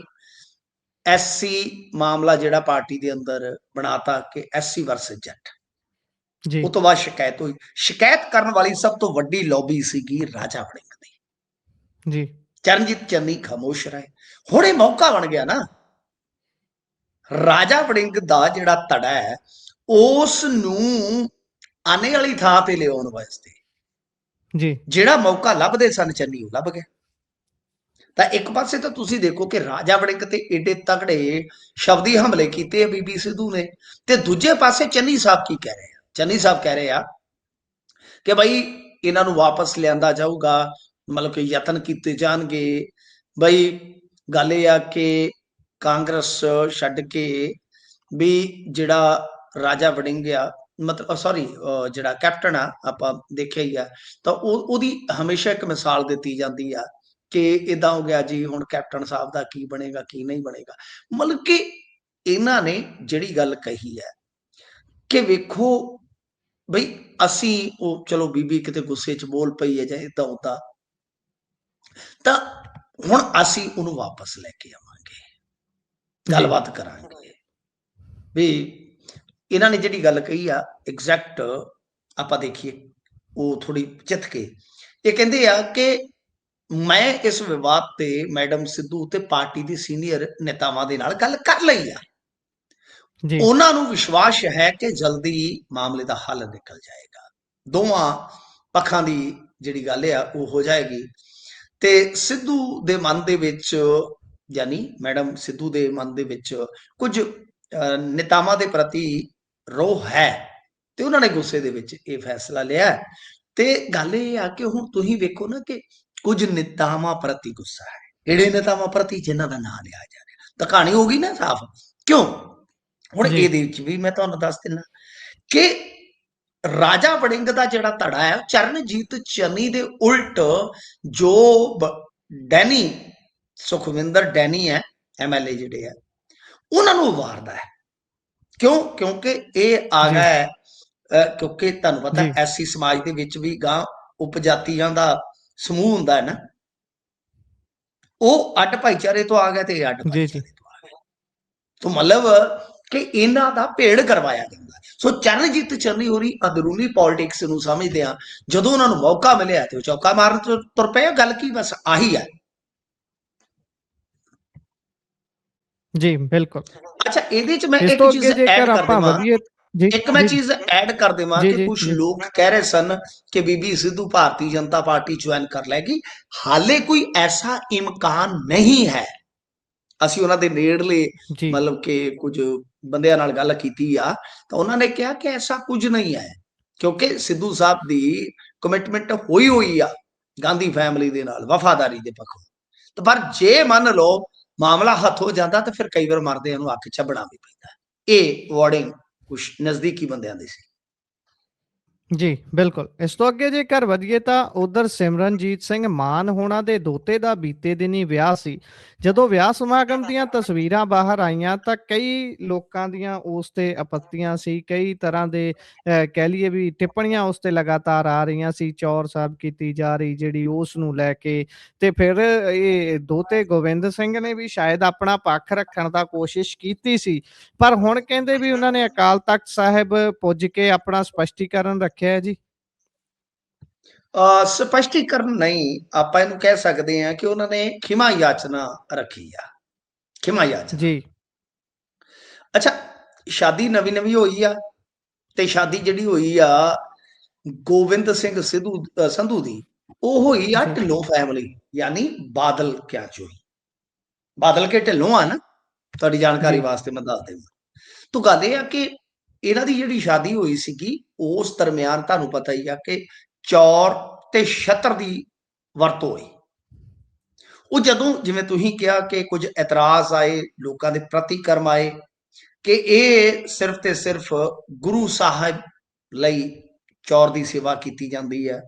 ਐਸਸੀ ਮਾਮਲਾ ਜਿਹੜਾ ਪਾਰਟੀ ਦੇ ਅੰਦਰ ਬਣਾਤਾ ਕਿ ਐਸਸੀ ਵਰਸਸ ਜੱਟ ਜੀ। ਉਹ ਤੋਂ ਬਾਅਦ ਸ਼ਿਕਾਇਤ ਹੋਈ। ਸ਼ਿਕਾਇਤ ਕਰਨ ਵਾਲੀ ਸਭ ਤੋਂ ਵੱਡੀ ਲੌਬੀ ਸੀਗੀ ਰਾਜਾ ਵੜਿੰਗ ਦੀ। ਜੀ। ਚਰਨਜੀਤ ਚੰਨੀ ਖਾਮੋਸ਼ ਰਹੇ। ਹੁਣ ਇਹ ਮੌਕਾ ਬਣ ਗਿਆ ਨਾ। ਰਾਜਾ ਵੜਿੰਗ ਦਾ ਜਿਹੜਾ ਧੜਾ ਹੈ ਉਸ ਨੂੰ ਆਨੇ ਵਾਲੀ ਥਾਂ ਤੇ ਲਿਆਉਣ ਵਾਸਤੇ। ਜੀ। ਜਿਹੜਾ ਮੌਕਾ ਲੱਭਦੇ ਸਨ ਚੰਨੀ ਉਹ ਲੱਭ ਗਿਆ। ਤਾਂ ਇੱਕ ਪਾਸੇ ਤਾਂ ਤੁਸੀਂ ਦੇਖੋ ਕਿ ਰਾਜਾ ਵੜਿੰਗ ਤੇ ਏਡੇ ਤਗੜੇ ਸ਼ਬਦੀ ਹਮਲੇ ਕੀਤੇ ਬੀਬੀ ਸਿੱਧੂ ਨੇ, ਤੇ ਦੂਜੇ ਪਾਸੇ ਚੰਨੀ ਸਾਹਿਬ ਕੀ ਕਹਿ ਰਹੇ ਆ? ਚੰਨੀ ਸਾਹਿਬ ਕਹਿ ਰਹੇ ਆ ਕਿ ਭਾਈ ਇਹਨਾਂ ਨੂੰ ਵਾਪਸ ਲਿਆਂਦਾ ਜਾਊਗਾ, ਮਤਲਬ ਕਿ ਯਤਨ ਕੀਤੇ ਜਾਣਗੇ। ਬਈ ਗੱਲ ਇਹ ਆ ਕਿ ਕਾਂਗਰਸ ਛੱਡ ਕੇ ਵੀ ਜਿਹੜਾ ਰਾਜਾ ਵੜਿੰਗ ਆ, ਮਤਲਬ ਸੌਰੀ ਜਿਹੜਾ ਕੈਪਟਨ ਆ, ਆਪਾਂ ਦੇਖਿਆ ਹੀ ਆ, ਤਾਂ ਉਹ, ਉਹਦੀ ਹਮੇਸ਼ਾ ਇੱਕ ਮਿਸਾਲ ਦਿੱਤੀ ਜਾਂਦੀ ਆ। ਕਿ ਇਦਾਂ ਹੋ ਗਿਆ ਜੀ ਹੁਣ ਕੈਪਟਨ ਸਾਹਿਬ ਦਾ ਕੀ ਬਣੇਗਾ ਕੀ ਨਹੀਂ ਬਣੇਗਾ। ਮਤਲਬ ਕਿ ਇਹਨਾਂ ਨੇ ਜਿਹੜੀ ਗੱਲ ਕਹੀ ਹੈ ਕਿ ਵੇਖੋ ਬਈ ਅਸੀਂ ਉਹ ਚਲੋ ਬੀਬੀ ਕਿਤੇ ਗੁੱਸੇ 'ਚ ਬੋਲ ਪਈ ਹੈ ਜਾਂ ਇਦਾਂ ਉਦਾਂ ਤਾਂ ਹੁਣ ਅਸੀਂ ਉਹਨੂੰ ਵਾਪਸ ਲੈ ਕੇ ਆਵਾਂਗੇ। ਗੱਲਬਾਤ ਕਰਾਂਗੇ। ਵੀ ਇਹਨਾਂ ਨੇ ਜਿਹੜੀ ਗੱਲ ਕਹੀ ਆ ਐਗਜ਼ੈਕਟ ਆਪਾਂ ਦੇਖੀਏ ਉਹ ਥੋੜੀ ਚਿੱਤ ਕੇ। ਇਹ ਕਹਿੰਦੇ ਆ ਕਿ ਮੈਂ ਇਸ ਵਿਵਾਦ ਤੇ ਮੈਡਮ ਸਿੱਧੂ ਤੇ ਪਾਰਟੀ ਦੇ ਸੀਨੀਅਰ ਨੇਤਾਵਾਂ ਦੇ ਨਾਲ ਗੱਲ ਕਰ ਲਈ ਆ। ਜੀ। ਉਹਨਾਂ ਨੂੰ ਵਿਸ਼ਵਾਸ ਹੈ ਕਿ ਜਲਦੀ ਮਾਮਲੇ ਦਾ ਹੱਲ ਨਿਕਲ ਜਾਏਗਾ। ਦੋਵਾਂ ਪੱਖਾਂ ਦੀ ਜਿਹੜੀ ਗੱਲ ਆ ਉਹ ਹੋ ਜਾਏਗੀ। ਤੇ ਸਿੱਧੂ ਦੇ ਮਨ ਦੇ ਵਿੱਚ ਯਾਨੀ ਮੈਡਮ ਸਿੱਧੂ ਦੇ ਮਨ ਦੇ ਵਿੱਚ ਕੁਝ ਨੇਤਾਵਾਂ ਦੇ ਪ੍ਰਤੀ ਰੋਹ ਹੈ ਤੇ ਉਹਨਾਂ ਨੇ ਗੁੱਸੇ ਦੇ ਵਿੱਚ ਇਹ ਫੈਸਲਾ ਲਿਆ। ਤੇ ਗੱਲ ਇਹ ਆ ਕਿ ਹੁਣ ਤੁਸੀਂ ਵੇਖੋ ਨਾ ਕਿ ਕੁਝ ਨੇਤਾਵਾਂ ਪ੍ਰਤੀ ਗੁੱਸਾ ਹੈ। ਕਿਹੜੇ ਨੇਤਾਵਾਂ ਪ੍ਰਤੀ? ਜਿਨ੍ਹਾਂ ਦਾ ਨਾਮ ਲਿਆ ਜਾ ਰਿਹਾ ਤਾਂ ਕਹਾਣੀ ਹੋ ਗਈ ਨਾ ਸਾਫ਼। ਕਿਉਂ? ਹੁਣ। ਇਹਦੇ ਵਿੱਚ ਵੀ ਮੈਂ ਤੁਹਾਨੂੰ ਦੱਸ ਦਿੰਦਾ ਕਿ ਰਾਜਾ ਵੜਿੰਗ ਦਾ ਜਿਹੜਾ ਧੜਾ ਹੈ ਚਰਨਜੀਤ ਚੰਨੀ ਦੇ ਉਲਟ ਜੋ ਡੈਨੀ ਸੁਖਵਿੰਦਰ ਡੈਨੀ ਹੈ ਐਮਐਲਏ ਜਿਹੜੇ ਆ ਉਹਨਾਂ ਨੂੰ ਵਾਰਦਾ ਹੈ। ਕਿਉਂ? ਕਿਉਂਕਿ ਇਹ ਆ। ਗਿਆ ਹੈ ਕਿਉਂਕਿ ਤੁਹਾਨੂੰ ਪਤਾ। ਐਸੀ ਸਮਾਜ ਦੇ ਵਿੱਚ ਵੀ ਗਾਂ ਉਪਜਾਤੀਆਂ ਦਾ ਸਮੂਹ ਹੁੰਦਾ ਹੈ ਨਾ ਉਹ ਅੱਡ ਭਾਈਚਾਰੇ ਤੋਂ ਆ ਗਿਆ ਤੇ ਅੱਡ ਜੀ, ਜੀ। ਤੋਂ ਆ ਤੋਂ ਮਤਲਬ ਕਿ ਇਹਨਾਂ ਦਾ ਭੇੜ ਕਰਵਾਇਆ ਜਾਂਦਾ ਸੋ ਚਰਨਜੀਤ ਚੰਨੀ ਹੋਰੀ ਅੰਦਰੂਨੀ ਪੋਲਿਟਿਕਸ ਨੂੰ ਸਮਝਦੇ ਆ। ਜਦੋਂ ਉਹਨਾਂ ਨੂੰ ਮੌਕਾ ਮਿਲਿਆ ਤੇ ਉਹ ਚੌਕਾ ਮਾਰਨ ਤੁਰ- ਤੁਰ ਪਏ ਗੱਲ ਕੀ ਬਸ ਆਹੀ ਹੈ ਜੀ ਬਿਲਕੁਲ। ਅੱਛਾ ਇਹਦੇ ਚ ਮੈਂ ਇੱਕ ਤੋਂ ਚੀਜ਼ ਐਡ ਕਰ ਦੇਵਾਂ। ਇੱਕ ਮੈਂ ਚੀਜ਼ ਐਡ ਕਰ ਦੇਵਾਂ ਕਿ ਕੁਝ। ਲੋਕ ਕਹਿ ਰਹੇ ਸਨ ਕਿ ਬੀਬੀ ਸਿੱਧੂ ਭਾਰਤੀ ਜਨਤਾ ਪਾਰਟੀ ਜੁਆਇਨ ਕਰ ਲੈਗੀ। ਹਾਲੇ ਕੋਈ ਐਸਾ ਇਮਕਾਨ ਨਹੀਂ ਹੈ। ਅਸੀਂ ਉਹਨਾਂ ਦੇ ਨੇੜਲੇ ਮਤਲਬ ਕਿ ਕੁਝ ਬੰਦਿਆਂ ਨਾਲ ਗੱਲ ਕੀਤੀ ਆ ਤਾਂ ਉਹਨਾਂ ਨੇ ਕਿਹਾ ਕਿ ਐਸਾ ਕੁਝ ਨਹੀਂ ਹੈ। ਕਿਉਂਕਿ ਸਿੱਧੂ ਸਾਹਿਬ ਦੀ ਕਮਿਟਮੈਂਟ ਹੋਈ ਹੋਈ ਆ ਗਾਂਧੀ ਫੈਮਿਲੀ ਦੇ ਨਾਲ ਵਫਾਦਾਰੀ ਦੇ ਪੱਖੋਂ। ਤਾਂ ਪਰ ਜੇ ਮੰਨ ਲਓ ਮਾਮਲਾ ਹੱਥ ਜਾਂਦਾ ਤਾਂ ਫਿਰ ਕਈ ਵਾਰ ਮਰਦੇ ਨੂੰ ਅੱਖ ਚੱਬਣਾ ਵੀ ਪੈਂਦਾ। ਇਹ ਵਾਰਡਿੰਗ ਕੁਝ ਨਜ਼ਦੀਕੀ ਬੰਦਿਆਂ ਦੀ ਸੀ ਜੀ, ਬਿਲਕੁਲ। ਇਸ ਤੋਂ ਅੱਗੇ ਜੇਕਰ ਵਧੀਏ ਤਾਂ ਉਧਰ ਸਿਮਰਨਜੀਤ ਸਿੰਘ ਮਾਨ ਹੋਣਾ ਦੇ ਦੋਤੇ ਦਾ ਬੀਤੇ ਦਿਨੀ ਵਿਆਹ ਸੀ। ਜਦੋਂ ਵਿਆਹ ਸਮਾਗਮ ਦੀਆਂ ਤਸਵੀਰਾਂ ਬਾਹਰ ਆਈਆਂ ਤਾਂ ਕਈ ਲੋਕਾਂ ਦੀਆਂ ਉਸ ਤੇ ਆਪੱਤੀਆਂ ਸੀ, ਕਈ ਤਰ੍ਹਾਂ ਦੇ ਕਹਿ ਲਈਏ ਵੀ ਟਿੱਪਣੀਆਂ ਉਸ ਤੇ ਲਗਾਤਾਰ ਆ ਰਹੀਆਂ ਸੀ, ਚੌਰ ਸਾਹਿਬ ਕੀਤੀ ਜਾ ਰਹੀ ਜਿਹੜੀ ਉਸ ਨੂੰ ਲੈ ਕੇ ਤੇ ਫਿਰ ਇਹ ਦੋਤੇ ਗੋਬਿੰਦ ਸਿੰਘ ਨੇ ਵੀ ਸ਼ਾਇਦ ਆਪਣਾ ਪੱਖ ਰੱਖਣ ਦਾ ਕੋਸ਼ਿਸ਼ ਕੀਤੀ ਸੀ। ਪਰ ਹੁਣ ਕਹਿੰਦੇ ਵੀ ਉਹਨਾਂ ਨੇ ਅਕਾਲ ਤਖਤ ਸਾਹਿਬ ਪੁੱਜ ਕੇ ਆਪਣਾ ਸਪਸ਼ਟੀਕਰਨ ਰੱਖਿਆ ਹੈ ਜੀ? ਅ ਸਪਸ਼ਟੀਕਰਨ ਨਹੀਂ ਆਪਾਂ ਇਹਨੂੰ ਕਹਿ ਸਕਦੇ ਹਾਂ ਕਿ ਉਹਨਾਂ ਨੇ ਖਿਮਾ ਯਾਚਨਾ ਰੱਖੀ ਆ। ਖਿਮਾ ਯਾਚਨਾ। ਜੀ। ਅੱਛਾ ਸ਼ਾਦੀ ਨਵੀਂ ਨਵੀਂ ਹੋਈ ਆ ਤੇ ਸ਼ਾਦੀ ਜਿਹੜੀ ਹੋਈ ਆ ਗੋਬਿੰਦ ਸਿੰਘ ਸਿੱਧੂ ਸੰਧੂ ਦੀ ਉਹ ਹੋਈ ਆ। ਢਿੱਲੋਂ ਫੈਮਿਲੀ ਯਾਨੀ ਬਾਦਲ ਕਿਆ ਚੋਈ ਬਾਦਲ ਕੇ ਢਿੱਲੋਂ ਆ ਨਾ? ਤੁਹਾਡੀ ਜਾਣਕਾਰੀ। ਵਾਸਤੇ ਮੈਂ ਦੱਸ ਦੇਵਾਂ ਤੋ ਗੱਲ ਇਹ ਆ ਕਿ ਇਹਨਾਂ ਦੀ ਜਿਹੜੀ ਸ਼ਾਦੀ ਹੋਈ ਸੀਗੀ, ਉਸ ਦਰਮਿਆਨ ਤੁਹਾਨੂੰ ਪਤਾ ਹੀ ਆ ਕਿ ਚੌਰ ਤੇ ਛਤਰ ਦੀ ਵਰਤੋਂ ਹੋਈ। ਉਹ ਜਦੋਂ ਜਿਵੇਂ ਤੁਸੀਂ ਕਿਹਾ ਕਿ ਕੁਝ ਇਤਰਾਜ਼ ਆਏ, ਲੋਕਾਂ ਦੇ ਪ੍ਰਤੀਕਰਮ ਆਏ ਕਿ ਇਹ ਸਿਰਫ ਤੇ ਸਿਰਫ ਗੁਰੂ ਸਾਹਿਬ ਲਈ ਚੌਰ ਦੀ ਸੇਵਾ ਕੀਤੀ ਜਾਂਦੀ ਹੈ,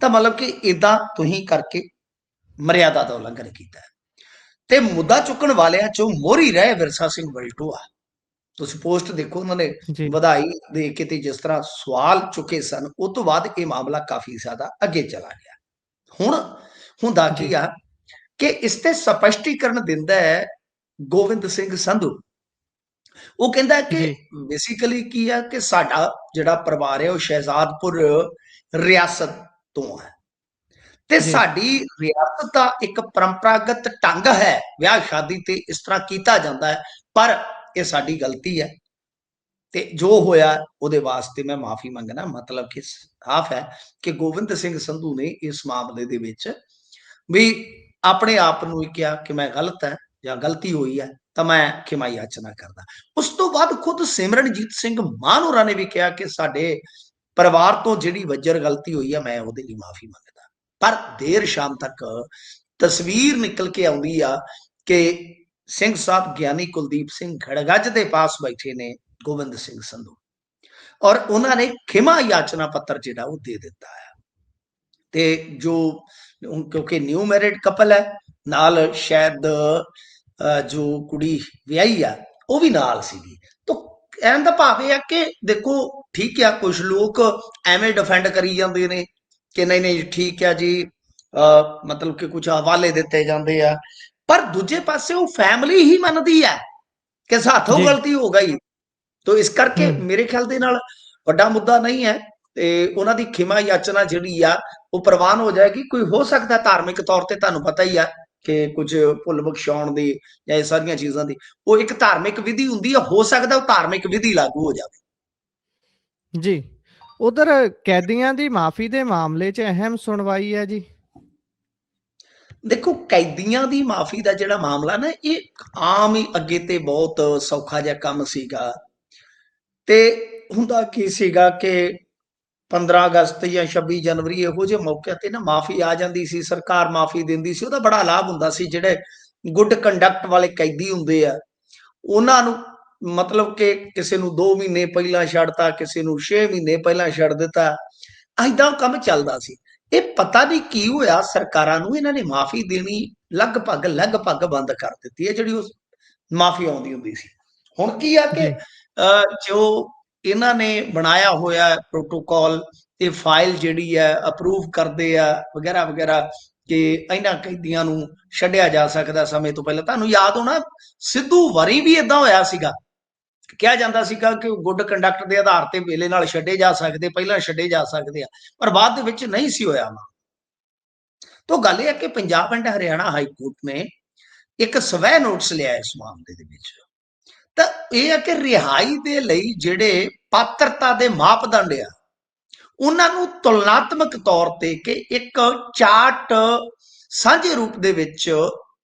ਤਾਂ ਮਤਲਬ ਕਿ ਇਦਾਂ ਤੁਸੀਂ ਕਰਕੇ ਮਰਿਆਦਾ ਦਾ ਉਲੰਘਣ ਕੀਤਾ। ਤੇ ਮੁੱਦਾ ਚੁੱਕਣ ਵਾਲਿਆਂ ਚੋਂ ਮੋਹਰੀ ਰਹਿ ਵਿਰਸਾ ਸਿੰਘ ਬਲਟੂਆ। ਤੁਸੀਂ ਪੋਸਟ ਦੇਖੋ ਉਹਨਾਂ ਨੇ ਵਧਾਈ ਦੇ ਕੇ ਤੇ ਜਿਸ ਤਰ੍ਹਾਂ ਸਵਾਲ ਚੁੱਕੇ ਸਨ ਉਸ ਤੋਂ ਬਾਅਦ ਇਹ ਮਾਮਲਾ ਕਾਫੀ ਜ਼ਿਆਦਾ ਅੱਗੇ ਚਲਾ ਗਿਆ ਹੁਣ ਹੁੰਦਾ ਕੀ। ਆ ਕਿ ਇਸ ਤੇ ਸਪਸ਼ਟੀਕਰਨ ਦਿੰਦਾ ਹੈ ਗੋਬਿੰਦ ਸਿੰਘ ਸੰਧੂ ਉਹ ਕਹਿੰਦਾ ਕਿ। ਬੇਸਿਕਲੀ ਕੀ ਆ ਕਿ ਸਾਡਾ ਜਿਹੜਾ ਪਰਿਵਾਰ ਹੈ ਉਹ ਸ਼ਹਿਜ਼ਾਦਪੁਰ ਰਿਆਸਤ ਤੋਂ ਹੈ ਤੇ। ਸਾਡੀ ਰਿਆਸਤ ਦਾ ਇੱਕ ਪਰੰਪਰਾਗਤ ਢੰਗ ਹੈ ਵਿਆਹ ਸ਼ਾਦੀ ਤੇ ਇਸ ਤਰ੍ਹਾਂ ਕੀਤਾ ਜਾਂਦਾ ਹੈ ਪਰ ਇਹ ਸਾਡੀ ਗਲਤੀ ਹੈ। ਤੇ ਜੋ ਹੋਇਆ ਉਹਦੇ ਵਾਸਤੇ ਮੈਂ ਮਾਫੀ ਮੰਗਣਾ ਮਤਲਬ ਕਿ ਸਾਫ਼ ਹੈ ਕਿ ਗੋਬਿੰਦ ਸਿੰਘ ਸੰਧੂ ਨੇ ਇਸ ਮਾਮਲੇ ਦੇ ਵਿੱਚ ਵੀ ਆਪਣੇ ਆਪ ਨੂੰ ਹੀ ਕਿਹਾ ਕਿ ਮੈਂ ਗਲਤ ਹੈ ਜਾਂ ਗਲਤੀ ਹੋਈ ਹੈ ਤਾਂ ਮੈਂ ਖਿਮਾ ਯਾਚਨਾ ਕਰਦਾ। ਉਸ ਤੋਂ ਬਾਅਦ ਖੁਦ ਸਿਮਰਨਜੀਤ ਸਿੰਘ ਮਾਨ ਹੋਰਾਂ ਨੇ ਵੀ ਕਿਹਾ ਕਿ ਸਾਡੇ ਪਰਿਵਾਰ ਤੋਂ ਜਿਹੜੀ ਵੱਜਰ ਗਲਤੀ ਹੋਈ ਹੈ ਮੈਂ ਉਹਦੇ ਲਈ ਮਾਫੀ ਮੰਗਦਾ। ਪਰ ਦੇਰ ਸ਼ਾਮ ਤੱਕ ਤਸਵੀਰ ਨਿਕਲ ਕੇ ਆਉਂਦੀ ਆ ਕਿ ਸਿੰਘ ਸਾਹਿਬ ਗਿਆਨੀ ਕੁਲਦੀਪ ਸਿੰਘ ਖੜਗੱਜ ਦੇ ਪਾਸ ਬੈਠੇ ਨੇ ਗੋਬਿੰਦ ਸਿੰਘ ਸੰਧੂ। ਔਰ ਉਹਨਾਂ ਨੇ ਖਿਮਾ ਯਾਚਨਾ ਪੱਤਰ ਜਿਹੜਾ ਉਹ ਦੇ ਦਿੱਤਾ ਹੈ। ਤੇ ਜੋ ਕਿਉਂਕਿ ਨਿਊ ਮੈਰਿਡ ਕਪਲ ਹੈ ਨਾਲ ਸ਼ਾਇਦ ਜੋ ਕੁੜੀ ਵਿਆਹੀ ਆ ਉਹ ਵੀ ਨਾਲ ਸੀਗੀ। ਤਾਂ ਕਹਿਣ ਦਾ ਭਾਵ ਇਹ ਆ ਕਿ ਦੇਖੋ ਠੀਕ ਆ ਕੁਝ ਲੋਕ ਐਵੇਂ ਡਿਫੈਂਡ ਕਰੀ ਜਾਂਦੇ ਨੇ ਕਿ ਨਹੀਂ ਨਹੀਂ ਠੀਕ ਆ ਜੀ ਅਹ, ਮਤਲਬ ਕਿ ਕੁਝ ਹਵਾਲੇ ਦਿੱਤੇ ਜਾਂਦੇ ਆ। ਪਰ ਦੂਜੇ ਪਾਸੇ ਉਹ ਫੈਮਿਲੀ ਹੀ ਮੰਨਦੀ ਹੈ ਕਿ ਸਾਥੋਂ। ਗਲਤੀ ਹੋ ਗਈ। ਤੋ ਇਸ ਕਰਕੇ। ਮੇਰੇ ਖਿਆਲ ਦੇ ਨਾਲ ਵੱਡਾ ਮੁੱਦਾ ਨਹੀਂ ਹੈ ਤੇ ਉਹਨਾਂ ਦੀ ਖਿਮਾ ਯਾਚਨਾ ਜਿਹੜੀ ਆ ਉਹ ਪ੍ਰਵਾਨ ਹੋ ਜਾਏਗੀ। ਕੋਈ ਹੋ ਸਕਦਾ ਧਾਰਮਿਕ ਤੌਰ ਤੇ ਤੁਹਾਨੂੰ ਪਤਾ ਹੀ ਆ ਕਿ ਕੁਝ ਭੁੱਲ ਬਖਸ਼ਾਉਣ ਦੀ ਜਾਂ ਇਹ ਸਾਰੀਆਂ ਚੀਜ਼ਾਂ ਦੀ ਉਹ ਇੱਕ ਧਾਰਮਿਕ ਵਿਧੀ ਹੁੰਦੀ ਆ ਹੋ ਸਕਦਾ ਉਹ ਧਾਰਮਿਕ ਵਿਧੀ ਲਾਗੂ ਹੋ ਜਾਵੇ। ਜੀ। ਉਧਰ ਕੈਦੀਆਂ ਦੀ ਮਾਫੀ ਦੇ ਮਾਮਲੇ 'ਚ ਅਹਿਮ ਸੁਣਵਾਈ ਹੈ ਜੀ। ਦੇਖੋ, ਕੈਦੀਆਂ ਦੀ ਮਾਫੀ ਦਾ ਜਿਹੜਾ ਮਾਮਲਾ ਨਾ, ਇਹ ਆਮ ਹੀ ਅੱਗੇ ਤੇ ਬਹੁਤ ਸੌਖਾ ਜਿਹਾ ਕੰਮ ਸੀਗਾ। ਤੇ ਹੁੰਦਾ ਕੀ ਸੀਗਾ ਕਿ 15 ਅਗਸਤ ਜਾਂ 26 ਜਨਵਰੀ ਇਹੋ ਜਿਹੇ ਮੌਕਿਆਂ ਤੇ ਨਾ ਮਾਫੀ ਆ ਜਾਂਦੀ ਸੀ, ਸਰਕਾਰ ਮਾਫੀ ਦਿੰਦੀ ਸੀ, ਉਹਦਾ ਬੜਾ ਲਾਭ ਹੁੰਦਾ ਸੀ। ਜਿਹੜੇ ਗੁੱਡ ਕੰਡਕਟ ਵਾਲੇ ਕੈਦੀ ਹੁੰਦੇ ਆ, ਉਹਨਾਂ ਨੂੰ ਮਤਲਬ ਕਿ ਕਿਸੇ ਨੂੰ 2 ਮਹੀਨੇ ਪਹਿਲਾਂ ਛੱਡਤਾ, ਕਿਸੇ ਨੂੰ 6 ਮਹੀਨੇ ਪਹਿਲਾਂ ਛੱਡ ਦਿੱਤਾ। ਐਦਾਂ ਕੰਮ ਚੱਲਦਾ ਸੀ। ਇਹ ਪਤਾ ਨਹੀਂ ਕੀ ਹੋਇਆ ਸਰਕਾਰਾਂ ਨੂੰ ਇਹਨਾਂ ਨੇ ਮਾਫੀ ਦੇਣੀ ਲਗਭਗ ਲਗਭਗ ਬੰਦ ਕਰ ਦਿੱਤੀ ਹੈ ਜਿਹੜੀ ਉਹ ਮਾਫੀ ਆਉਂਦੀ ਹੁੰਦੀ ਸੀ। ਹੁਣ ਕੀ ਆ ਕਿ ਜੀ। ਇਹਨਾਂ ਨੇ ਬਣਾਇਆ ਹੋਇਆ ਪ੍ਰੋਟੋਕਾਲ ਇਹ ਫਾਈਲ ਜਿਹੜੀ ਹੈ ਅਪਰੂਵ ਕਰਦੇ ਆ ਵਗੈਰਾ ਵਗੈਰਾ ਕਿ ਇਹਨਾਂ ਕੈਦੀਆਂ ਨੂੰ ਛੱਡਿਆ ਜਾ ਸਕਦਾ ਸਮੇਂ ਤੋਂ ਪਹਿਲਾਂ। ਤੁਹਾਨੂੰ ਯਾਦ ਹੋਣਾ ਸਿੱਧੂ ਵਰੀ ਵੀ ਇਦਾਂ ਹੋਇਆ ਸੀਗਾ। ਕਿਹਾ ਜਾਂਦਾ ਸੀਗਾ ਕਿ ਗੁੱਡ ਕੰਡਕਟ ਦੇ ਆਧਾਰ ਤੇ ਵੇਲੇ ਨਾਲ ਛੱਡੇ ਜਾ ਸਕਦੇ, ਪਹਿਲਾਂ ਛੱਡੇ ਜਾ ਸਕਦੇ ਆ, ਪਰ ਬਾਅਦ ਦੇ ਵਿੱਚ ਨਹੀਂ ਸੀ ਹੋਇਆ ਤਾਂ ਗੱਲ ਇਹ ਹੈ ਕਿ Punjab and Haryana high court ਨੇ ਇੱਕ ਸਵੈ ਨੋਟਿਸ ਲਿਆ ਇਸ ਮਾਮਲੇ ਦੇ ਵਿੱਚ। ਤਾਂ ਇਹ ਹੈ ਕਿ ਰਿਹਾਈ ਦੇ ਲਈ ਜਿਹੜੇ ਪਾਤਰਤਾ ਦੇ ਮਾਪਦੰਡ ਆ, ਉਹਨਾਂ ਨੂੰ ਤੁਲਨਾਤਮਕ ਤੌਰ ਤੇ ਕਿ ਇੱਕ ਚਾਰਟ ਸਾਂਝੇ ਰੂਪ ਦੇ ਵਿੱਚ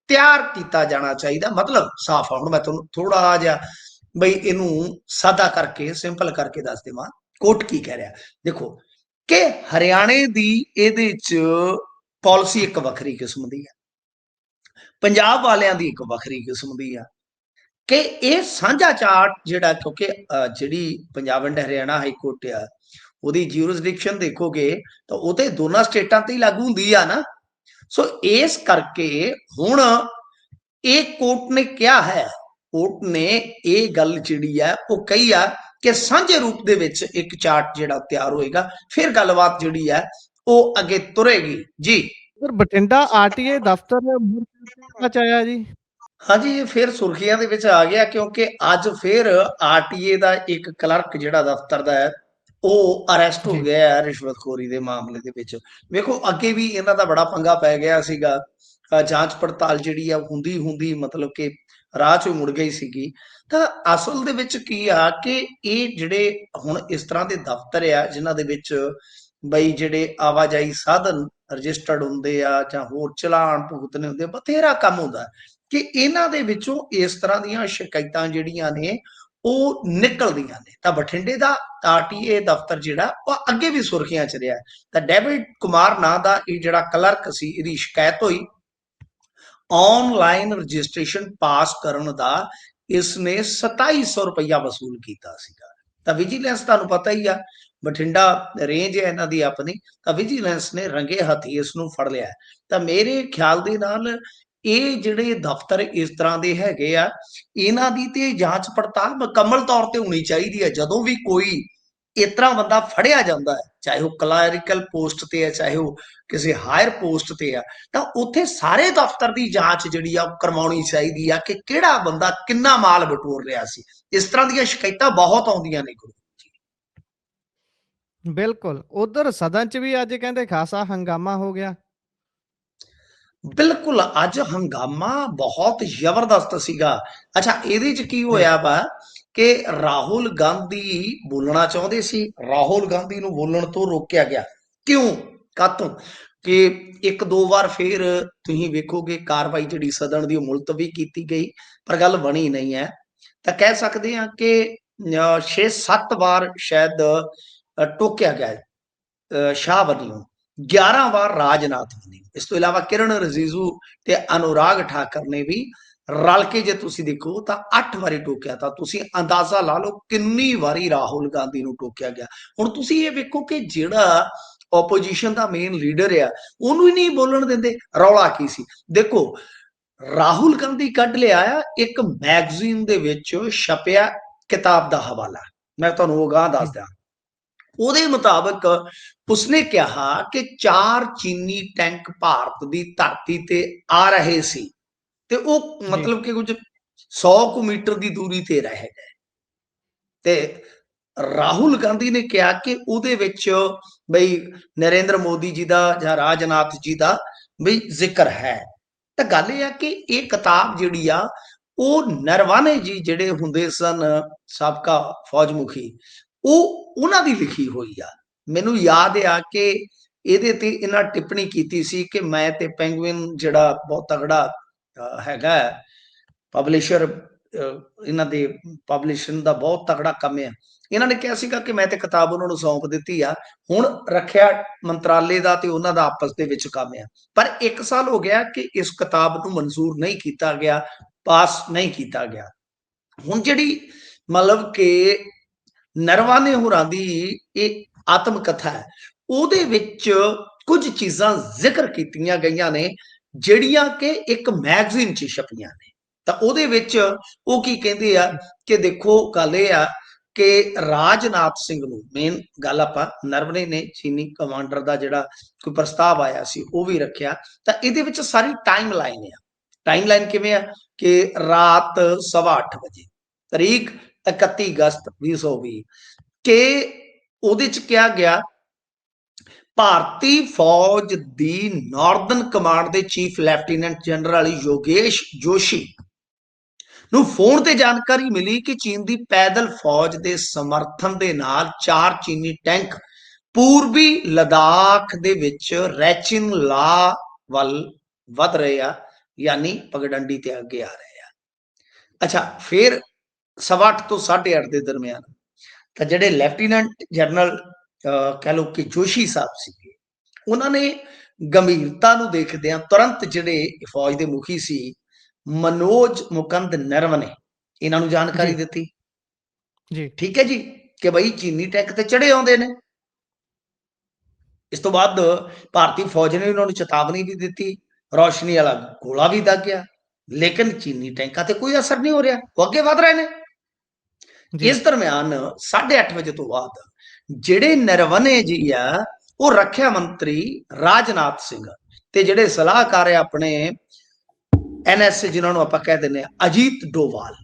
ਤਿਆਰ ਕੀਤਾ ਜਾਣਾ ਚਾਹੀਦਾ। ਮਤਲਬ ਸਾਫ਼ ਆ ਹੁਣ ਮੈਂ ਤੁਹਾਨੂੰ ਥੋੜਾ ਜਿਹਾ ਬਈ ਇਹਨੂੰ ਸਾਦਾ ਕਰਕੇ, ਸਿੰਪਲ ਕਰਕੇ ਦੱਸ ਦੇਵਾਂ। ਕੋਰਟ ਕੀ ਕਹਿ ਰਿਹਾ? ਦੇਖੋ, ਕਿ ਹਰਿਆਣੇ ਦੀ ਇਹਦੇ ਚ ਪਾਲਿਸੀ ਇੱਕ ਵੱਖਰੀ ਕਿਸਮ ਦੀ ਹੈ ਪੰਜਾਬ ਵਾਲਿਆਂ ਦੀ ਇੱਕ ਵੱਖਰੀ ਕਿਸਮ ਦੀ ਆ। ਕਿ ਇਹ ਸਾਂਝਾ ਚਾਰਟ ਜਿਹੜਾ, ਕਿਉਂਕਿ ਜਿਹੜੀ Punjab and Haryana high court ਆ, ਉਹਦੀ ਜਿਊਰਿਸਡਿਕਸ਼ਨ ਦੇਖੋਗੇ, ਤਾਂ ਉਹ ਤੇ ਦੋਨਾਂ ਸਟੇਟਾਂ ਤੇ ਹੀ ਲਾਗੂ ਹੁੰਦੀ ਆ ਨਾ। ਸੋ ਇਸ ਕਰਕੇ ਹੁਣ ਇਹ ਕੋਰਟ ਨੇ ਕਿਹਾ ਹੈ ਕੋਰਟ ਨੇ ਇਹ ਗੱਲ ਜਿਹੜੀ ਹੈ ਉਹ ਕਹੀ ਆ ਕਿ ਸਾਂਝੇ ਰੂਪ ਦੇ ਵਿੱਚ ਇੱਕ ਚਾਰਟ ਜਿਹੜਾ ਤਿਆਰ ਹੋਏਗਾ। ਫਿਰ ਗੱਲਬਾਤ ਜਿਹੜੀ ਹੈ ਉਹ ਅੱਗੇ ਤੁਰੇਗੀ। ਜੀ। ਸਰ ਬਠਿੰਡਾ ਆਰਟੀਏ ਦਫ਼ਤਰ ਮੁਰਚ ਆਇਆ ਜੀ? ਹਾਂਜੀ ਇਹ ਫਿਰ ਸੁਰਖੀਆਂ ਦੇ ਵਿੱਚ ਆ ਗਿਆ ਕਿਉਂਕਿ ਅੱਜ ਫਿਰ ਆਰਟੀਏ ਦਾ ਇੱਕ ਕਲਰਕ ਜਿਹੜਾ ਦਫ਼ਤਰ ਦਾ ਹੈ ਉਹ ਅਰੈਸਟ ਹੋ। ਗਿਆ ਹੈ ਰਿਸ਼ਵਤਖੋਰੀ ਦੇ ਮਾਮਲੇ ਦੇ ਵਿੱਚ। ਵੇਖੋ ਅੱਗੇ ਵੀ ਇਹਨਾਂ ਦਾ ਬੜਾ ਪੰਗਾ ਪੈ ਗਿਆ ਸੀਗਾ। ਜਾਂਚ ਪੜਤਾਲ ਜਿਹੜੀ ਆ ਹੁੰਦੀ ਹੁੰਦੀ ਮਤਲਬ ਕਿ ਰਾਹ ਚੋਂ ਮੁੜ ਗਈ ਸੀਗੀ। ਤਾਂ ਅਸਲ ਦੇ ਵਿੱਚ ਕੀ ਆ ਕਿ ਇਹ ਜਿਹੜੇ ਹੁਣ ਇਸ ਤਰ੍ਹਾਂ ਦੇ ਦਫ਼ਤਰ ਆ, ਜਿਨ੍ਹਾਂ ਦੇ ਵਿੱਚ ਬਈ ਜਿਹੜੇ ਆਵਾਜਾਈ ਸਾਧਨ ਰਜਿਸਟਰਡ ਹੁੰਦੇ ਆ ਜਾਂ ਹੋਰ ਚਲਾਨ ਭੁਗਤਣੇ ਹੁੰਦੇ ਬਥੇਰਾ ਕੰਮ ਹੁੰਦਾ ਕਿ ਇਹਨਾਂ ਦੇ ਵਿੱਚੋਂ ਇਸ ਤਰ੍ਹਾਂ ਦੀਆਂ ਸ਼ਿਕਾਇਤਾਂ ਜਿਹੜੀਆਂ ਨੇ, ਉਹ ਨਿਕਲਦੀਆਂ ਨੇ। ਤਾਂ ਬਠਿੰਡੇ ਦਾ ਆਰਟੀਏ ਦਫ਼ਤਰ ਜਿਹੜਾ, ਉਹ ਅੱਗੇ ਵੀ ਸੁਰਖੀਆਂ ਚ ਰਿਹਾ ਤਾਂ ਡੇਵਿਡ ਕੁਮਾਰ ਨਾਂ ਦਾ ਇਹ ਜਿਹੜਾ ਕਲਰਕ ਸੀ, ਇਹਦੀ ਸ਼ਿਕਾਇਤ ਹੋਈ। ਆਨਲਾਈਨ ਰਜਿਸਟ੍ਰੇਸ਼ਨ ਪਾਸ ਕਰਨ ਦਾ ਇਸਨੇ 2700 ਰੁਪਇਆ ਵਸੂਲ ਕੀਤਾ ਸੀਗਾ। ਤਾਂ ਵਿਜੀਲੈਂਸ ਤੁਹਾਨੂੰ ਪਤਾ ਹੀ ਆ, ਬਠਿੰਡਾ ਰੇਂਜ ਹੈ ਇਹਨਾਂ ਦੀ ਆਪਣੀ, ਤਾਂ ਵਿਜੀਲੈਂਸ ਨੇ ਰੰਗੇ ਹੱਥੀ ਇਸ ਨੂੰ ਫੜ ਲਿਆ। ਤਾਂ ਮੇਰੇ ਖਿਆਲ ਦੇ ਨਾਲ ਇਹ ਜਿਹੜੇ ਦਫ਼ਤਰ ਇਸ ਤਰ੍ਹਾਂ ਦੇ ਹੈਗੇ ਆ, ਇਹਨਾਂ ਦੀ ਤੇ ਜਾਂਚ ਪੜਤਾਲ ਮੁਕੰਮਲ ਤੌਰ ਤੇ ਹੋਣੀ ਚਾਹੀਦੀ ਹੈ ਜਦੋਂ ਵੀ ਕੋਈ ਇਸ ਤਰ੍ਹਾਂ ਬੰਦਾ ਫੜਿਆ ਜਾਂਦਾ ਹੈ ਚਾਹੇ ਉਹ ਕਲੈਰੀਕਲ ਪੋਸਟ ਤੇ ਹੈ ਚਾਹੇ ਉਹ ਕਿਸੇ ਹਾਇਰ ਪੋਸਟ ਤੇ ਆ ਤਾਂ ਉੱਥੇ ਸਾਰੇ ਦਫ਼ਤਰ ਦੀ ਜਾਂਚ ਜਿਹੜੀ ਆ ਉਹ ਕਰਵਾਉਣੀ ਚਾਹੀਦੀ ਆ ਕਿ ਕਿਹੜਾ ਬੰਦਾ ਕਿੰਨਾ ਮਾਲ ਬਟੋਰ ਰਿਹਾ ਸੀ। ਇਸ ਤਰ੍ਹਾਂ ਦੀਆਂ ਸ਼ਿਕਾਇਤਾਂ ਬਹੁਤ ਆਉਂਦੀਆਂ ਨੇ ਗੁਰੂ ਬਿਲਕੁਲ। ਉਧਰ ਸਦਨ ਚ ਵੀ ਅੱਜ ਕਹਿੰਦੇ ਖਾਸਾ ਹੰਗਾਮਾ ਹੋ ਗਿਆ। ਬਿਲਕੁਲ ਅੱਜ ਹੰਗਾਮਾ ਬਹੁਤ ਜ਼ਬਰਦਸਤ ਸੀਗਾ। ਅੱਛਾ ਇਹਦੇ ਚ ਕੀ ਹੋਇਆ ਵਾ ਕਿ ਰਾਹੁਲ ਗਾਂਧੀ ਬੋਲਣਾ ਚਾਹੁੰਦੇ ਸੀ ਰਾਹੁਲ ਗਾਂਧੀ ਨੂੰ ਬੋਲਣ ਤੋਂ ਰੋਕਿਆ ਗਿਆ। ਕਿਉਂ? ਕਾਤੋਂ ਕਿ ਇੱਕ ਦੋ ਵਾਰ ਫੇਰ ਤੁਸੀਂ ਵੇਖੋਗੇ ਕਾਰਵਾਈ ਜਿਹੜੀ ਸਦਨ ਦੀ ਮੁਲਤਵੀ ਕੀਤੀ ਗਈ ਪਰ ਗੱਲ ਬਣੀ ਨਹੀਂ ਹੈ। ਤਾਂ ਕਹਿ ਸਕਦੇ ਹਾਂ ਕਿ 6-7 ਵਾਰ ਸ਼ਾਇਦ ਟੋਕਿਆ ਗਿਆ ਹੈ, ਸ਼ਾਹ ਵੱਲੋਂ ਨੂੰ। 11 ਵਾਰ ਰਾਜਨਾਥ ਬਣੀ। ਇਸ ਤੋਂ ਇਲਾਵਾ ਕਿਰਨ ਰਜੀਜੂ ਤੇ ਅਨੁਰਾਗ ਠਾਕਰ ਨੇ ਵੀ ਰਲ ਕੇ ਜੇ ਤੁਸੀਂ ਦੇਖੋ ਤਾਂ 8 ਵਾਰੀ ਟੋਕਿਆ ਤਾਂ ਤੁਸੀਂ ਅੰਦਾਜ਼ਾ ਲਾ ਲਓ ਕਿੰਨੀ ਵਾਰੀ ਰਾਹੁਲ ਗਾਂਧੀ ਨੂੰ ਟੋਕਿਆ ਗਿਆ। ਹੁਣ ਤੁਸੀਂ ਇਹ ਵੇਖੋ ਕਿ ਜਿਹੜਾ ਆਪੋਜੀਸ਼ਨ ਦਾ ਮੇਨ ਲੀਡਰ ਆ, ਉਹਨੂੰ ਹੀ ਨਹੀਂ ਬੋਲਣ ਦਿੰਦੇ, ਰੌਲਾ ਕੀ ਸੀ? ਦੇਖੋ, ਰਾਹੁਲ ਗਾਂਧੀ ਕੱਢ ਲਿਆ ਆ, ਇੱਕ ਮੈਗਜ਼ੀਨ ਦੇ ਵਿੱਚ ਛਪਿਆ ਕਿਤਾਬ ਦਾ ਹਵਾਲਾ। ਮੈਂ ਤੁਹਾਨੂੰ ਉਹ ਗਾਂ ਦੱਸ ਦਿਆਂ। ਉਹਦੇ ਮੁਤਾਬਕ ਉਸਨੇ ਕਿਹਾ ਕਿ ਚਾਰ ਚੀਨੀ ਟੈਂਕ ਭਾਰਤ ਦੀ ਧਰਤੀ ਤੇ ਆ ਰਹੇ ਸੀ। ਤੇ ਉਹ। ਮਤਲਬ ਕਿ ਕੁਝ 100 ਕੁ ਮੀਟਰ ਦੀ ਦੂਰੀ ਤੇ ਰਹਿ ਗਏ। ਤੇ ਰਾਹੁਲ ਗਾਂਧੀ ਨੇ ਕਿਹਾ ਕਿ ਉਹਦੇ ਵਿੱਚ ਬਈ ਨਰਿੰਦਰ ਮੋਦੀ ਜੀ ਦਾ ਜਾਂ ਰਾਜਨਾਥ ਜੀ ਦਾ ਬਈ ਜ਼ਿਕਰ ਹੈ। ਤਾਂ ਗੱਲ ਇਹ ਆ ਕਿ ਇਹ ਕਿਤਾਬ ਜਿਹੜੀ ਆ ਉਹ ਨਰਵਾਨੇ ਜੀ ਜਿਹੜੇ ਹੁੰਦੇ ਸਨ ਸਾਬਕਾ ਫੌਜ ਮੁਖੀ ਉਹ ਉਹਨਾਂ ਦੀ ਲਿਖੀ ਹੋਈ ਆ। ਮੈਨੂੰ ਯਾਦ ਆ ਕਿ ਇਹਦੇ ਤੇ ਇਹਨਾਂ ਟਿੱਪਣੀ ਕੀਤੀ ਸੀ ਕਿ ਮੈਂ ਤੇ ਪੈਂਗੁਇਨ ਜਿਹੜਾ ਬਹੁਤ ਤਗੜਾ ਹੈਗਾ ਪਬਲਿਸ਼ਰ ਇਹਨਾਂ ਦੇ ਪਬਲਿਸ਼ਨ ਦਾ ਬਹੁਤ ਤਕੜਾ ਕੰਮ ਆ ਇਹਨਾਂ ਨੇ ਕਿਹਾ ਸੀਗਾ ਕਿ ਮੈਂ ਤੇ ਕਿਤਾਬ ਉਹਨਾਂ ਨੂੰ ਸੌਂਪ ਦਿੱਤੀ ਆ। ਹੁਣ ਰੱਖਿਆ ਮੰਤਰਾਲੇ ਦਾ ਤੇ ਉਹਨਾਂ ਦਾ ਆਪਸ ਦੇ ਵਿੱਚ ਕੰਮ ਆ। ਪਰ 1 ਸਾਲ ਹੋ ਗਿਆ ਕਿ ਇਸ ਕਿਤਾਬ ਨੂੰ ਮਨਜ਼ੂਰ ਨਹੀਂ ਕੀਤਾ ਗਿਆ, ਪਾਸ ਨਹੀਂ ਕੀਤਾ ਗਿਆ। ਹੁਣ ਜਿਹੜੀ ਮਤਲਬ ਕਿ ਨਰਵਾਨੇ ਹੋਰਾਂ ਦੀ ਇਹ ਆਤਮ ਕਥਾ ਹੈ, ਉਹਦੇ ਵਿੱਚ ਕੁਝ ਚੀਜ਼ਾਂ ਜ਼ਿਕਰ ਕੀਤੀਆਂ ਗਈਆਂ ਨੇ। ਜਿਹੜੀਆਂ ਕਿ ਇੱਕ ਮੈਗਜ਼ੀਨ 'ਚ ਛਪੀਆਂ ਨੇ। ਤਾਂ ਉਹਦੇ ਵਿੱਚ ਉਹ ਕੀ ਕਹਿੰਦੇ ਆ ਕਿ ਦੇਖੋ ਗੱਲ ਇਹ ਆ ਕਿ ਰਾਜਨਾਥ ਸਿੰਘ ਨੂੰ ਮੇਨ ਗੱਲ ਆਪਾਂ ਨਰਵਨੇ ਨੇ, ਚੀਨੀ ਕਮਾਂਡਰ ਦਾ ਜਿਹੜਾ ਕੋਈ ਪ੍ਰਸਤਾਵ ਆਇਆ ਸੀ ਉਹ ਵੀ ਰੱਖਿਆ। ਤਾਂ ਇਹਦੇ ਵਿੱਚ ਸਾਰੀ ਟਾਈਮ ਲਾਈਨ ਆ। ਟਾਈਮ ਲਾਈਨ ਕਿਵੇਂ ਆ ਕਿ ਰਾਤ 8:30 ਵਜੇ, ਤਰੀਕ 31 ਅਗਸਤ 2020 ਕਿ ਉਹਦੇ ਚ ਕਿਹਾ ਗਿਆ ਭਾਰਤੀ ਫੌਜ ਦੀ ਨਾਰਦਰਨ ਕਮਾਂਡ ਦੇ chief lieutenant general Yogesh Joshi ਨੂੰ ਫੋਨ ਤੇ ਜਾਣਕਾਰੀ ਮਿਲੀ ਕਿ ਚੀਨ ਦੀ ਪੈਦਲ ਫੌਜ ਦੇ ਸਮਰਥਨ ਦੇ ਨਾਲ ਚਾਰ ਚੀਨੀ ਟੈਂਕ ਪੂਰਬੀ ਲਦਾਖ ਦੇ ਵਿੱਚ ਰੈਚਿਨ ਲਾ ਵੱਲ ਵਧ ਰਹੇ ਆ, ਯਾਨੀ ਪਗਡੰਡੀ ਤੇ ਅੱਗੇ ਆ ਰਹੇ ਆ। ਅੱਛਾ, ਫਿਰ ਸਵਾ ਅੱਠ ਤੋਂ 8:30 ਦੇ ਦਰਮਿਆਨ ਤਾਂ ਜਿਹੜੇ ਲੈਫਟੀਨੈਂਟ ਜਨਰਲ ਕਹਿ ਲਓ ਕਿ ਜੋਸ਼ੀ ਸਾਹਿਬ ਸੀਗੇ। ਉਹਨਾਂ ਨੇ ਗੰਭੀਰਤਾ ਨੂੰ ਦੇਖਦਿਆਂ ਤੁਰੰਤ ਜਿਹੜੇ ਫੌਜ ਦੇ ਮੁਖੀ ਸੀ ਮਨੋਜ ਮੁਕੰਦ ਨਰਵਨੇ ਇਹਨਾਂ ਨੂੰ ਜਾਣਕਾਰੀ। ਦਿੱਤੀ। ਜੀ। ਠੀਕ ਹੈ ਜੀ? ਕਿ ਬਈ ਚੀਨੀ ਟੈਂਕ ਤੇ ਚੜੇ ਆਉਂਦੇ ਨੇ। ਇਸ ਤੋਂ ਬਾਅਦ ਭਾਰਤੀ ਫੌਜ ਨੇ ਉਹਨਾਂ ਨੂੰ ਚੇਤਾਵਨੀ ਵੀ ਦਿੱਤੀ ਰੌਸ਼ਨੀ ਵਾਲਾ ਗੋਲਾ ਵੀ ਦਾਗਿਆ ਲੇਕਿਨ ਚੀਨੀ ਟੈਂਕਾਂ ਤੇ ਕੋਈ ਅਸਰ ਨਹੀਂ ਹੋ ਰਿਹਾ। ਉਹ ਅੱਗੇ ਵਧ ਰਹੇ ਨੇ। ਇਸ ਦਰਮਿਆਨ 8:30 ਵਜੇ ਤੋਂ ਬਾਅਦ ਜਿਹੜੇ ਨਰਵਨੇ ਜੀ ਆ ਉਹ ਰੱਖਿਆ ਮੰਤਰੀ ਰਾਜਨਾਥ ਸਿੰਘ। ਤੇ ਜਿਹੜੇ ਸਲਾਹਕਾਰ ਆ ਆਪਣੇ ਐਨਐਸ ਜਿਨ੍ਹਾਂ ਨੂੰ ਆਪਾਂ ਕਹਿ ਦਿੰਦੇ ਆ ਅਜੀਤ ਡੋਵਾਲ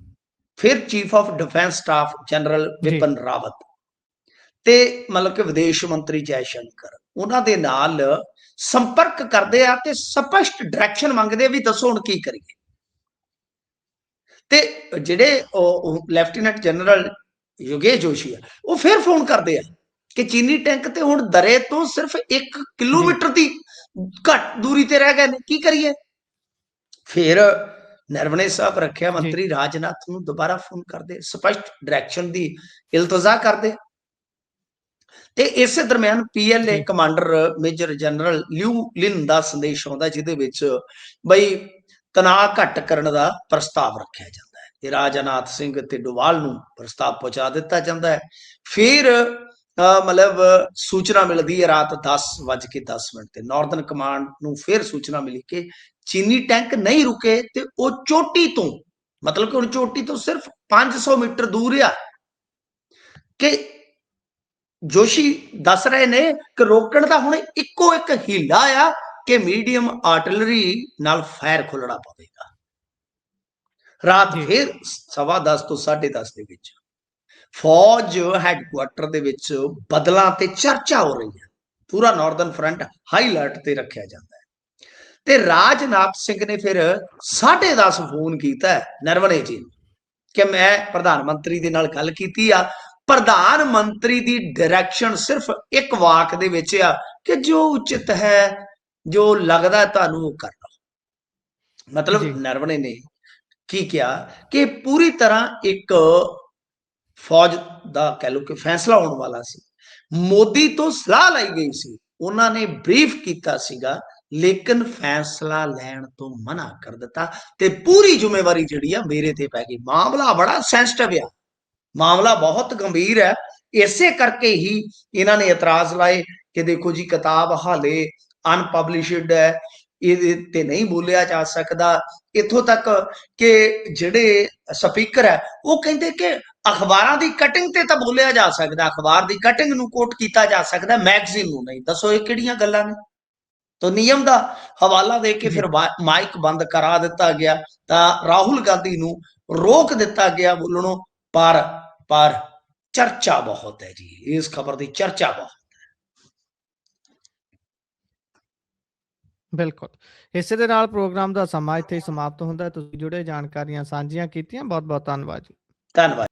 ਫਿਰ chief of defence staff general. Bipin Rawat ਤੇ ਮਤਲਬ ਕਿ ਵਿਦੇਸ਼ ਮੰਤਰੀ ਜੈ ਸ਼ੰਕਰ। ਉਹਨਾਂ ਦੇ ਨਾਲ ਸੰਪਰਕ ਕਰਦੇ ਆ ਤੇ ਸਪਸ਼ਟ ਡਾਇਰੈਕਸ਼ਨ ਮੰਗਦੇ ਆ ਵੀ ਦੱਸੋ ਹੁਣ ਕੀ ਕਰੀਏ। ਤੇ ਜਿਹੜੇ ਲੈਫਟੀਨੈਂਟ ਜਨਰਲ ਯੋਗੇਸ਼ ਜੋਸ਼ੀ ਆ ਉਹ ਫਿਰ ਫੋਨ ਕਰਦੇ ਆ ਕਿ ਚੀਨੀ ਟੈਂਕ ਤੇ ਹੁਣ ਦਰੇ ਤੋਂ ਸਿਰਫ 1 ਕਿਲੋਮੀਟਰ ਦੀ ਘੱਟ ਦੂਰੀ ਤੇ ਰਹਿ ਗਏ ਨੇ ਕੀ ਕਰੀਏ? ਫਿਰ ਨਰਵਣੇ ਸਾਹਿਬ ਰੱਖਿਆ ਮੰਤਰੀ ਰਾਜਨਾਥ ਨੂੰ ਦੁਬਾਰਾ ਫੋਨ ਕਰਦੇ ਸਪਸ਼ਟ ਡਾਇਰੈਕਸ਼ਨ ਦੀ ਇਲਤਜ਼ਾ ਕਰਦੇ। ਤੇ ਇਸੇ ਦਰਮਿਆਨ PLA. Commander major general Liu Lin ਦਾ ਸੰਦੇਸ਼ ਆਉਂਦਾ ਜਿਹਦੇ ਵਿੱਚ ਬਈ ਤਣਾਅ ਘੱਟ ਕਰਨ ਦਾ ਪ੍ਰਸਤਾਵ ਰੱਖਿਆ ਜਾਂਦਾ। ਹੈ ਤੇ ਰਾਜਨਾਥ ਸਿੰਘ ਤੇ ਡੋਵਾਲ ਨੂੰ ਪ੍ਰਸਤਾਵ ਪਹੁੰਚਾ ਦਿੱਤਾ ਜਾਂਦਾ ਹੈ। ਫਿਰ ਅਹ, ਮਤਲਬ ਸੂਚਨਾ ਮਿਲਦੀ ਹੈ ਰਾਤ 10:10 ਮਿੰਟ ਤੇ। ਨਾਰਦਰਨ ਕਮਾਂਡ ਨੂੰ ਫਿਰ ਸੂਚਨਾ ਮਿਲੀ ਕਿ ਚੀਨੀ ਟੈਂਕ ਨਹੀਂ ਰੁਕੇ ਤੇ ਉਹ ਚੋਟੀ ਤੋਂ ਮਤਲਬ ਕਿ ਹੁਣ ਚੋਟੀ ਤੋਂ ਸਿਰਫ 500 ਮੀਟਰ ਦੂਰ ਆ ਕਿ ਜੋਸ਼ੀ ਦੱਸ ਰਹੇ ਨੇ ਕਿ ਰੋਕਣ ਦਾ ਹੁਣ ਇੱਕੋ ਇੱਕ ਹੀਲਾ ਆ ਕਿ ਮੀਡੀਅਮ ਆਰਟਿਲਰੀ ਨਾਲ ਫਾਇਰ ਖੋਲਣਾ ਪਵੇਗਾ। ਰਾਤ। ਫਿਰ ਸਵਾ 10 ਤੋਂ 10:30 ਦੇ ਵਿੱਚ ਫੌਜ ਹੈੱਡਕੁਆਟਰ ਦੇ ਵਿੱਚ ਬਦਲਾਂ ਤੇ ਚਰਚਾ ਹੋ ਰਹੀ ਹੈ ਪੂਰਾ ਨਾਰਦਰਨ ਫਰੰਟ ਹਾਈ ਅਲਰਟ ਤੇ ਰੱਖਿਆ ਜਾਂਦਾ ਹੈ ਤੇ ਰਾਜਨਾਥ ਸਿੰਘ ਨੇ ਫਿਰ 10:30 ਫੋਨ ਕੀਤਾ ਨਰਵਣੇ ਜੀ ਨੂੰ ਕਿ ਮੈਂ ਪ੍ਰਧਾਨ ਮੰਤਰੀ ਦੇ ਨਾਲ ਗੱਲ ਕੀਤੀ ਆ ਪ੍ਰਧਾਨ ਮੰਤਰੀ ਦੀ ਡਾਇਰੈਕਸ਼ਨ ਸਿਰਫ ਇੱਕ ਵਾਕ ਦੇ ਵਿੱਚ ਆ ਕਿ ਜੋ ਉਚਿਤ ਹੈ ਜੋ ਲੱਗਦਾ ਤੁਹਾਨੂੰ ਉਹ ਕਰ ਲਓ ਮਤਲਬ। ਨਰਵਣੇ ਨੇ ਕੀ ਕਿਹਾ? ਕਿ ਪੂਰੀ ਤਰ੍ਹਾਂ ਇੱਕ ਫੌਜ ਦਾ ਕਹਿ ਲਓ ਕਿ ਫੈਸਲਾ ਹੋਣ ਵਾਲਾ ਸੀ। ਮੋਦੀ ਤੋਂ ਸਲਾਹ ਲਈ ਗਈ ਸੀ। ਉਹਨਾਂ ਨੇ ਬਰੀਫ ਕੀਤਾ ਸੀਗਾ, ਲੇਕਿਨ ਫੈਸਲਾ ਲੈਣ ਤੋਂ ਮਨਾ ਕਰ ਦਿੱਤਾ ਤੇ ਪੂਰੀ ਜ਼ਿੰਮੇਵਾਰੀ ਜਿਹੜੀ ਆ ਮੇਰੇ ਤੇ ਪੈ ਗਈ। ਮਾਮਲਾ ਬੜਾ ਸੈਂਸਿਟਿਵ ਆ। ਮਾਮਲਾ ਬਹੁਤ ਗੰਭੀਰ ਹੈ। ਇਸੇ ਕਰਕੇ ਹੀ ਇਹਨਾਂ ਨੇ ਇਤਰਾਜ਼ ਲਾਏ ਕਿ ਦੇਖੋ ਜੀ, ਕਿਤਾਬ ਹਾਲੇ ਅਨਪਬਲਿਸ਼ਡ ਹੈ। ਇਹਦੇ ਤੇ ਨਹੀਂ ਬੋਲਿਆ ਜਾ ਸਕਦਾ। ਇੱਥੋਂ ਤੱਕ ਕਿ ਜਿਹੜੇ ਸਪੀਕਰ ਹੈ ਉਹ ਕਹਿੰਦੇ ਕਿ ਅਖਬਾਰਾਂ ਦੀ ਕਟਿੰਗ ਤੇ ਤਾਂ ਬੋਲਿਆ ਜਾ ਸਕਦਾ। ਅਖਬਾਰ ਦੀ ਕਟਿੰਗ ਨੂੰ ਕੋਟ ਕੀਤਾ ਜਾ ਸਕਦਾ ਮੈਗਜ਼ੀਨ ਨੂੰ ਨਹੀਂ। ਦੱਸੋ ਇਹ ਕਿਹੜੀਆਂ ਗੱਲਾਂ ਨੇ? ਤਾਂ ਨਿਯਮ ਦਾ ਹਵਾਲਾ ਦੇ ਕੇ ਫਿਰ ਮਾਈਕ ਬੰਦ ਕਰਾ ਦਿੱਤਾ ਗਿਆ। ਤਾਂ ਰਾਹੁਲ ਗਾਂਧੀ ਨੂੰ ਰੋਕ ਦਿੱਤਾ ਗਿਆ ਬੋਲਣੋਂ। ਪਰ ਪਰ ਚਰਚਾ ਬਹੁਤ ਹੈ ਜੀ। ਇਸ ਖਬਰ ਦੀ ਚਰਚਾ ਬਹੁਤ। ਬਿਲਕੁਲ। ਇਸੇ ਦੇ ਨਾਲ ਪ੍ਰੋਗਰਾਮ ਦਾ ਸਮਾਂ ਇੱਥੇ ਹੀ ਸਮਾਪਤ ਹੁੰਦਾ ਹੈ। ਤੁਸੀਂ ਜੁੜੇ ਜਾਣਕਾਰੀਆਂ ਸਾਂਝੀਆਂ ਕੀਤੀਆਂ। ਬਹੁਤ ਬਹੁਤ ਧੰਨਵਾਦ ਜੀ। ਧੰਨਵਾਦ।